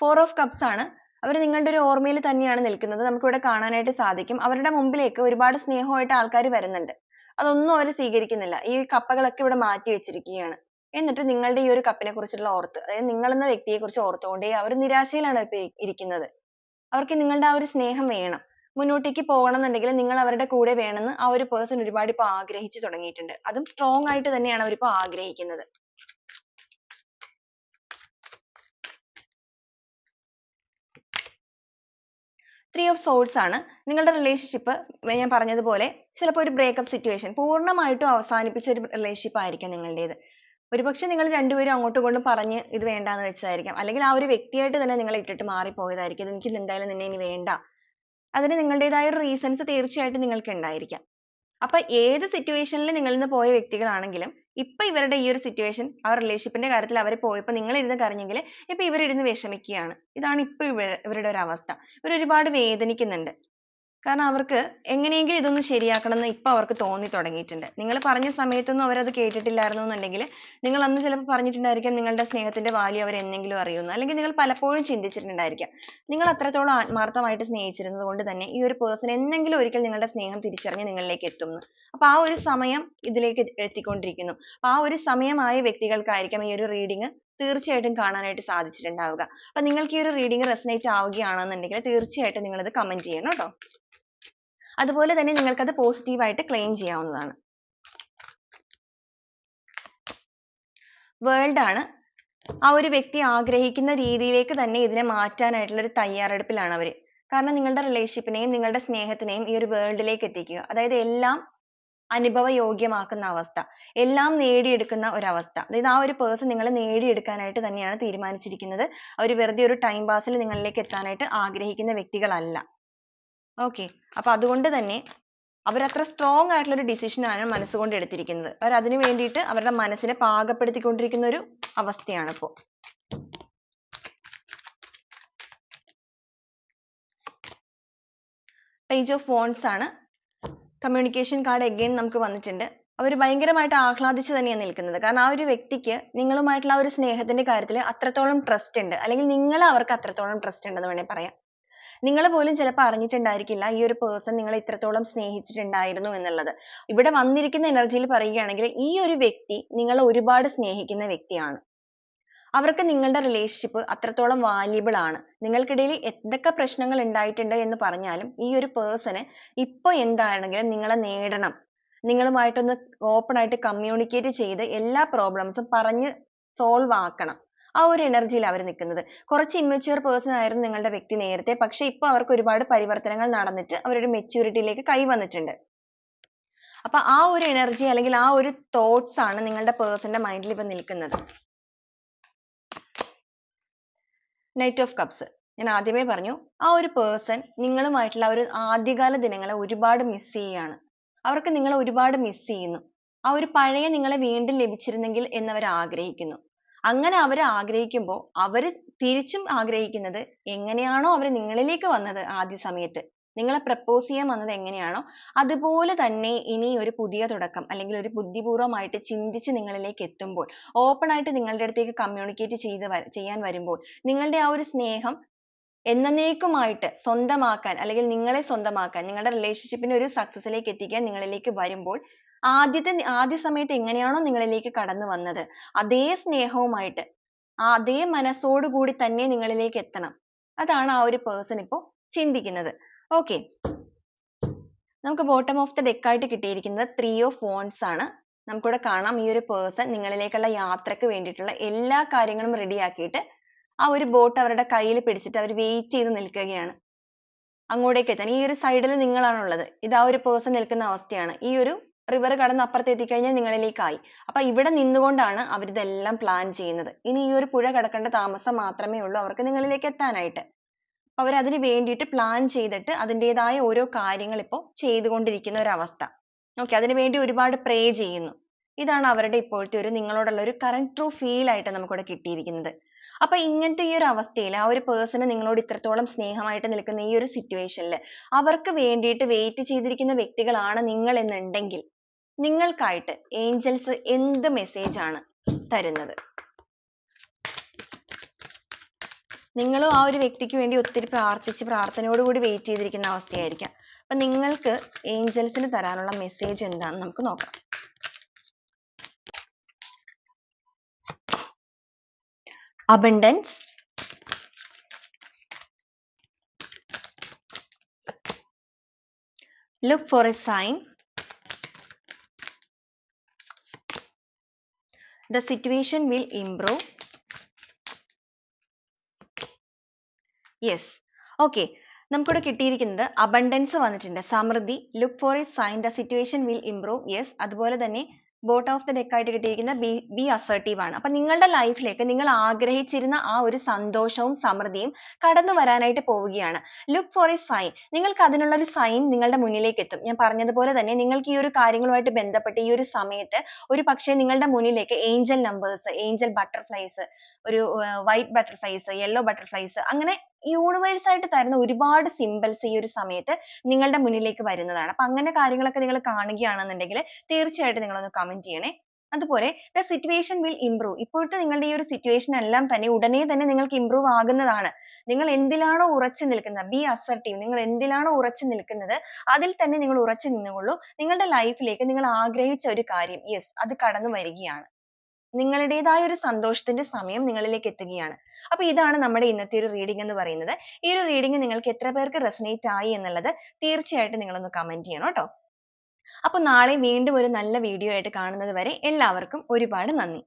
ഫോർ ഓഫ് കപ്സ് ആണ്. അവർ നിങ്ങളുടെ ഒരു ഓർമ്മയിൽ തന്നെയാണ് നിൽക്കുന്നത്. നമുക്ക് ഇവിടെ കാണാനായിട്ട് സാധിക്കും. അവരുടെ മുമ്പിലേക്ക് ഒരുപാട് സ്നേഹമായിട്ട് ആൾക്കാർ വരുന്നുണ്ട്. അതൊന്നും അവർ സ്വീകരിക്കുന്നില്ല. ഈ കപ്പകളൊക്കെ ഇവിടെ മാറ്റി വെച്ചിരിക്കുകയാണ്. എന്നിട്ട് നിങ്ങളുടെ ഈ ഒരു കപ്പിനെ കുറിച്ചുള്ള ഓർത്ത് അതായത് നിങ്ങൾ എന്ന വ്യക്തിയെ കുറിച്ച് ഓർത്തുകൊണ്ടേ അവർ നിരാശയിലാണ് ഇപ്പൊ ഇരിക്കുന്നത്. അവർക്ക് നിങ്ങളുടെ ആ ഒരു സ്നേഹം വേണം. മുന്നോട്ടേക്ക് പോകണം എന്നുണ്ടെങ്കിൽ നിങ്ങൾ അവരുടെ കൂടെ വേണമെന്ന് ആ ഒരു പേഴ്സൺ ഒരുപാട് ഇപ്പൊ ആഗ്രഹിച്ചു തുടങ്ങിയിട്ടുണ്ട്. അതും strong ആയിട്ട് തന്നെയാണ് അവരിപ്പോ ആഗ്രഹിക്കുന്നത്. ത്രീ ഓഫ് സോഴ്സ് ആണ്. നിങ്ങളുടെ റിലേഷൻഷിപ്പ് ഞാൻ പറഞ്ഞതുപോലെ ചിലപ്പോൾ ഒരു ബ്രേക്കപ്പ് സിറ്റുവേഷൻ പൂർണമായിട്ടും അവസാനിപ്പിച്ച ഒരു റിലേഷൻഷിപ്പ് ആയിരിക്കും നിങ്ങളുടേത്. ഒരുപക്ഷെ നിങ്ങൾ രണ്ടുപേരും അങ്ങോട്ടും ഇങ്ങോട്ടും പറഞ്ഞ് ഇത് വേണ്ടാന്ന് വെച്ചതായിരിക്കാം. അല്ലെങ്കിൽ ആ ഒരു വ്യക്തിയായിട്ട് തന്നെ നിങ്ങളെ ഇട്ടിട്ട് മാറിപ്പോയതായിരിക്കും. എനിക്ക് എന്തായാലും നിന്നെ ഇനി വേണ്ട. അതിന് നിങ്ങളുടേതായ ഒരു റീസൺസ് തീർച്ചയായിട്ടും നിങ്ങൾക്ക് ഉണ്ടായിരിക്കാം അപ്പൊ ഏത് സിറ്റുവേഷനിൽ നിങ്ങളിൽ നിന്ന് പോയ വ്യക്തികളാണെങ്കിലും ഇപ്പൊ ഇവരുടെ ഈ ഒരു സിറ്റുവേഷൻ ആ റിലേഷൻഷിപ്പിന്റെ കാര്യത്തിൽ അവർ പോയപ്പോൾ നിങ്ങൾ ഇരുന്ന് കരഞ്ഞെങ്കിൽ ഇപ്പൊ ഇവർ ഇരുന്ന് വിഷമിക്കുകയാണ്. ഇതാണ് ഇപ്പൊ ഇവരുടെ ഒരു അവസ്ഥ. ഇവർ ഒരുപാട് വേദനിക്കുന്നുണ്ട്. കാരണം അവർക്ക് എങ്ങനെയെങ്കിലും ഇതൊന്ന് ശരിയാക്കണം എന്ന് ഇപ്പൊ അവർക്ക് തോന്നി തുടങ്ങിയിട്ടുണ്ട്. നിങ്ങൾ പറഞ്ഞ സമയത്തൊന്നും അവരത് കേട്ടിട്ടില്ലായിരുന്നു എന്നുണ്ടെങ്കിൽ നിങ്ങൾ അന്ന് ചിലപ്പോൾ പറഞ്ഞിട്ടുണ്ടായിരിക്കാം നിങ്ങളുടെ സ്നേഹത്തിന്റെ value അവർ എന്നെങ്കിലും അറിയുന്നു. അല്ലെങ്കിൽ നിങ്ങൾ പലപ്പോഴും ചിന്തിച്ചിട്ടുണ്ടായിരിക്കാം. നിങ്ങൾ അത്രത്തോളം ആത്മാർത്ഥമായിട്ട് സ്നേഹിച്ചിരുന്നത് കൊണ്ട് തന്നെ ഈ ഒരു പേഴ്സൺ എന്നെങ്കിലും ഒരിക്കൽ നിങ്ങളുടെ സ്നേഹം തിരിച്ചറിഞ്ഞ് നിങ്ങളിലേക്ക് എത്തുന്നു. അപ്പോൾ അപ്പൊ ആ ഒരു സമയം ഇതിലേക്ക് എത്തിക്കൊണ്ടിരിക്കുന്നു. അപ്പൊ ആ ഒരു സമയമായ വ്യക്തികൾക്കായിരിക്കാം ഈ ഒരു റീഡിങ് തീർച്ചയായിട്ടും കാണാനായിട്ട് സാധിച്ചിട്ടുണ്ടാവുക. അപ്പൊ നിങ്ങൾക്ക് ഈ ഒരു റീഡിങ് റെസനേറ്റ് ആവുകയാണെന്നുണ്ടെങ്കിൽ തീർച്ചയായിട്ടും നിങ്ങൾ ഇത് കമന്റ് ചെയ്യണം കേട്ടോ. അതുപോലെ തന്നെ നിങ്ങൾക്ക് അത് positive ആയിട്ട് claim ചെയ്യാവുന്നതാണ്. World ആണ്. ആ ഒരു വ്യക്തി ആഗ്രഹിക്കുന്ന രീതിയിലേക്ക് തന്നെ ഇതിനെ മാറ്റാനായിട്ടുള്ള ഒരു തയ്യാറെടുപ്പിലാണ് അവർ. കാരണം നിങ്ങളുടെ relationship നെയും നിങ്ങളുടെ സ്നേഹത്തിനെയും ഈ ഒരു world ലേക്ക് എത്തിക്കുക. അതായത് എല്ലാം അനുഭവയോഗ്യമാക്കുന്ന അവസ്ഥ. എല്ലാം നേടിയെടുക്കുന്ന ഒരു അവസ്ഥ അതായത് ആ ഒരു person നിങ്ങളെ നേടിയെടുക്കാനായിട്ട് തന്നെയാണ് തീരുമാനിച്ചിരിക്കുന്നത്. അവർ വെറുതെ ഒരു time pass ൽ നിങ്ങളിലേക്ക് എത്താനായിട്ട് ആഗ്രഹിക്കുന്ന വ്യക്തികളല്ല. Okay. അപ്പൊ അതുകൊണ്ട് തന്നെ അവരത്ര strong ആയിട്ടുള്ള ഒരു ഡിസിഷൻ ആണ് മനസ്സുകൊണ്ട് എടുത്തിരിക്കുന്നത്. അവർ അതിനു വേണ്ടിയിട്ട് അവരുടെ മനസ്സിനെ പാകപ്പെടുത്തിക്കൊണ്ടിരിക്കുന്ന ഒരു അവസ്ഥയാണ് ഇപ്പോ. പേജ് ഓഫ് wands ആണ്. കമ്മ്യൂണിക്കേഷൻ കാർഡ് again നമുക്ക് വന്നിട്ടുണ്ട്. അവർ ഭയങ്കരമായിട്ട് ആഹ്ലാദിച്ചു തന്നെയാണ് നിൽക്കുന്നത്. കാരണം ആ ഒരു വ്യക്തിക്ക് നിങ്ങളുമായിട്ടുള്ള ആ ഒരു സ്നേഹത്തിന്റെ കാര്യത്തിൽ അത്രത്തോളം ട്രസ്റ്റ് ഉണ്ട്. അല്ലെങ്കിൽ നിങ്ങൾ അവർക്ക് അത്രത്തോളം trust ഉണ്ടെന്ന് വേണേൽ പറയാം. നിങ്ങൾ പോലും ചിലപ്പോൾ അറിഞ്ഞിട്ടുണ്ടായിരിക്കില്ല ഈ ഒരു പേഴ്സൺ നിങ്ങളെ ഇത്രത്തോളം സ്നേഹിച്ചിട്ടുണ്ടായിരുന്നു എന്നുള്ളത്. ഇവിടെ വന്നിരിക്കുന്ന എനർജിയിൽ പറയുകയാണെങ്കിൽ ഈ ഒരു വ്യക്തി നിങ്ങളെ ഒരുപാട് സ്നേഹിക്കുന്ന വ്യക്തിയാണ്. അവർക്ക് നിങ്ങളുടെ റിലേഷൻഷിപ്പ് അത്രത്തോളം വാല്യബിൾ ആണ്. നിങ്ങൾക്കിടയിൽ എന്തൊക്കെ പ്രശ്നങ്ങൾ ഉണ്ടായിട്ടുണ്ട് എന്ന് പറഞ്ഞാലും ഈ ഒരു പേഴ്സണ് ഇപ്പൊ എന്താണെങ്കിലും നിങ്ങളെ നേടണം. നിങ്ങളുമായിട്ടൊന്ന് ഓപ്പൺ ആയിട്ട് കമ്മ്യൂണിക്കേറ്റ് ചെയ്ത് എല്ലാ പ്രോബ്ലംസും പറഞ്ഞ് സോൾവ് ആക്കണം. ആ ഒരു എനർജിയിൽ അവർ നിൽക്കുന്നത് കുറച്ച് immature പേഴ്സൺ ആയിരുന്നു നിങ്ങളുടെ വ്യക്തി നേരത്തെ. പക്ഷേ ഇപ്പോൾ അവർക്ക് ഒരുപാട് പരിവർത്തനങ്ങൾ നടന്നിട്ട് അവരൊരു മെച്യൂരിറ്റിയിലേക്ക് യിലേക്ക് കൈ വന്നിട്ടുണ്ട്. അപ്പൊ ആ ഒരു എനർജി അല്ലെങ്കിൽ ആ ഒരു തോട്ട്സ് ആണ് നിങ്ങളുടെ പേഴ്സന്റെ മൈൻഡിൽ ഇപ്പൊ നിൽക്കുന്നത്. നൈറ്റ് ഓഫ് കപ്സ് ഞാൻ ആദ്യമേ പറഞ്ഞു ആ ഒരു പേഴ്സൺ നിങ്ങളുമായിട്ടുള്ള ഒരു ആദ്യകാല ദിനങ്ങളെ ഒരുപാട് miss ചെയ്യാണ്. അവർക്ക് നിങ്ങളെ ഒരുപാട് miss ചെയ്യുന്നു. ആ ഒരു പഴയ നിങ്ങളെ വീണ്ടും ലഭിച്ചിരുന്നെങ്കിൽ എന്നവർ ആഗ്രഹിക്കുന്നു. അങ്ങനെ അവർ ആഗ്രഹിക്കുമ്പോൾ അവർ തിരിച്ചും ആഗ്രഹിക്കുന്നത് എങ്ങനെയാണോ അവർ നിങ്ങളിലേക്ക് വന്നത് ആദ്യ സമയത്ത്. നിങ്ങളെ പ്രപ്പോസ് ചെയ്യാൻ വന്നത് എങ്ങനെയാണോ അതുപോലെ തന്നെ ഇനി ഒരു പുതിയ തുടക്കം അല്ലെങ്കിൽ ഒരു ബുദ്ധിപൂർവമായിട്ട് ചിന്തിച്ച് നിങ്ങളിലേക്ക് എത്തുമ്പോൾ ഓപ്പൺ ആയിട്ട് നിങ്ങളുടെ അടുത്തേക്ക് കമ്മ്യൂണിക്കേറ്റ് ചെയ്ത് ചെയ്യാൻ വരുമ്പോൾ നിങ്ങളുടെ ആ ഒരു സ്നേഹം എന്നേക്കുമായിട്ട് സ്വന്തമാക്കാൻ അല്ലെങ്കിൽ നിങ്ങളെ സ്വന്തമാക്കാൻ നിങ്ങളുടെ relationship നെ ഒരു success ലേക്ക് എത്തിക്കാൻ നിങ്ങളിലേക്ക് വരുമ്പോൾ ആദ്യത്തെ ആദ്യ സമയത്ത് എങ്ങനെയാണോ നിങ്ങളിലേക്ക് കടന്നു വന്നത്. അതേ സ്നേഹവുമായിട്ട് അതേ മനസ്സോടു കൂടി തന്നെ നിങ്ങളിലേക്ക് എത്തണം. അതാണ് ആ ഒരു person ഇപ്പോ ചിന്തിക്കുന്നത്. Okay. നമുക്ക് bottom of the deck ആയിട്ട് കിട്ടിയിരിക്കുന്നത് three of wands ആണ്. നമുക്കിവിടെ കാണാം ഈ ഒരു person നിങ്ങളിലേക്കുള്ള യാത്രയ്ക്ക് വേണ്ടിയിട്ടുള്ള എല്ലാ കാര്യങ്ങളും ready ആക്കിയിട്ട് ആ ഒരു ബോട്ട് അവരുടെ കയ്യിൽ പിടിച്ചിട്ട് അവർ wait ചെയ്ത് നിൽക്കുകയാണ്. അങ്ങോട്ടേക്ക് എത്താൻ. ഈ ഒരു side ൽ നിങ്ങളാണുള്ളത്. ഇത് ആ ഒരു person നിൽക്കുന്ന അവസ്ഥയാണ്. ഈ ഒരു river കടന്ന് അപ്പുറത്ത് എത്തിക്കഴിഞ്ഞാൽ നിങ്ങളിലേക്കായി. അപ്പൊ ഇവിടെ നിന്നുകൊണ്ടാണ് അവരിതെല്ലാം പ്ലാൻ ചെയ്യുന്നത്. ഇനി ഈ ഒരു പുഴ കടക്കേണ്ട താമസം മാത്രമേ ഉള്ളൂ അവർക്ക് നിങ്ങളിലേക്ക് എത്താനായിട്ട്. അവർ അതിന് വേണ്ടിയിട്ട് പ്ലാൻ ചെയ്തിട്ട് അതിന്റെതായ ഓരോ കാര്യങ്ങൾ ഇപ്പോൾ ചെയ്തുകൊണ്ടിരിക്കുന്ന ഒരു അവസ്ഥ. Okay അതിനു വേണ്ടി ഒരുപാട് പ്രേ ചെയ്യുന്നു. ഇതാണ് അവരുടെ ഇപ്പോഴത്തെ ഒരു നിങ്ങളോടുള്ള ഒരു കറന്റ് ട്രൂ ഫീൽ ആയിട്ട് നമുക്കിവിടെ കിട്ടിയിരിക്കുന്നത്. അപ്പൊ ഇങ്ങനത്തെ ഈ ഒരു അവസ്ഥയിൽ ആ ഒരു പേഴ്സണ് നിങ്ങളോട് ഇത്രത്തോളം സ്നേഹമായിട്ട് നിൽക്കുന്ന ഈ ഒരു സിറ്റുവേഷനിൽ അവർക്ക് വേണ്ടിയിട്ട് വെയിറ്റ് ചെയ്തിരിക്കുന്ന വ്യക്തികളാണ് നിങ്ങൾ എന്നുണ്ടെങ്കിൽ നിങ്ങൾക്കായിട്ട് ഏഞ്ചൽസ് എന്ത് മെസ്സേജ് ആണ് തരുന്നത്? നിങ്ങളും ആ ഒരു വ്യക്തിക്ക് വേണ്ടി ഒത്തിരി പ്രാർത്ഥിച്ച് പ്രാർത്ഥനയോട് കൂടി wait ചെയ്തിരിക്കുന്ന അവസ്ഥയായിരിക്കാം. അപ്പൊ നിങ്ങൾക്ക് ഏഞ്ചൽസിന് തരാനുള്ള മെസ്സേജ് എന്താന്ന് നമുക്ക് നോക്കാം. abundance. look for a sign. The situation will improve. Yes. Okay. നമുക്കിവിടെ കിട്ടിയിരിക്കുന്നത് അബണ്ടൻസ് വന്നിട്ടുണ്ട്. സമൃദ്ധി. Look for a sign the situation will improve yes അതുപോലെ തന്നെ bottom ഓഫ് ദ ഡെക്ക് ആയിട്ട് കിട്ടിയിരിക്കുന്ന ബി ബി അസർട്ടീവ് ആണ്. അപ്പൊ നിങ്ങളുടെ ലൈഫിലേക്ക് നിങ്ങൾ ആഗ്രഹിച്ചിരുന്ന ആ ഒരു സന്തോഷവും സമൃദ്ധിയും കടന്നു വരാനായിട്ട് പോവുകയാണ്. ലുക്ക് ഫോർ എ സൈൻ നിങ്ങൾക്ക് അതിനുള്ള ഒരു സൈൻ നിങ്ങളുടെ മുന്നിലേക്ക് എത്തും. ഞാൻ പറഞ്ഞതുപോലെ തന്നെ നിങ്ങൾക്ക് ഈ ഒരു കാര്യങ്ങളുമായിട്ട് ബന്ധപ്പെട്ട് ഈ ഒരു സമയത്ത് ഒരു പക്ഷേ നിങ്ങളുടെ മുന്നിലേക്ക് ഏഞ്ചൽ നമ്പേഴ്സ് ഏഞ്ചൽ ബട്ടർഫ്ലൈസ് ഒരു വൈറ്റ് ബട്ടർഫ്ലൈസ് യെല്ലോ ബട്ടർഫ്ലൈസ് അങ്ങനെ യൂണിവേഴ്സ് ആയിട്ട് തരുന്ന ഒരുപാട് സിംബൽസ് ഈ ഒരു സമയത്ത് നിങ്ങളുടെ മുന്നിലേക്ക് വരുന്നതാണ്. അപ്പൊ അങ്ങനെ കാര്യങ്ങളൊക്കെ നിങ്ങൾ കാണുകയാണെന്നുണ്ടെങ്കിൽ തീർച്ചയായിട്ടും നിങ്ങൾ ഒന്ന് കമന്റ് ചെയ്യണേ. അതുപോലെ the situation will improve. ഇപ്പോഴത്തെ നിങ്ങളുടെ ഈ ഒരു situation എല്ലാം തന്നെ ഉടനെ തന്നെ നിങ്ങൾക്ക് improve ആകുന്നതാണ്. നിങ്ങൾ എന്തിലാണോ ഉറച്ചു നിൽക്കുന്നത് be assertive നിങ്ങൾ എന്തിലാണോ ഉറച്ചു നിൽക്കുന്നത് അതിൽ തന്നെ നിങ്ങൾ ഉറച്ചു നിന്നുകൊള്ളൂ. നിങ്ങളുടെ life ലേക്ക് നിങ്ങൾ ആഗ്രഹിച്ച ഒരു കാര്യം yes അത് കടന്നു വരികയാണ്. നിങ്ങളുടേതായ ഒരു സന്തോഷത്തിന്റെ സമയം നിങ്ങളിലേക്ക് എത്തുകയാണ്. അപ്പൊ ഇതാണ് നമ്മുടെ ഇന്നത്തെ ഒരു reading എന്ന് പറയുന്നത്. ഈ ഒരു reading നിങ്ങൾക്ക് എത്ര പേർക്ക് resonate ആയി എന്നുള്ളത് തീർച്ചയായിട്ടും നിങ്ങൾ ഒന്ന് comment ചെയ്യണം ട്ടോ അപ്പൊ നാളെ വീണ്ടും ഒരു നല്ല video ആയിട്ട് കാണുന്നത് വരെ എല്ലാവർക്കും ഒരുപാട് നന്ദി.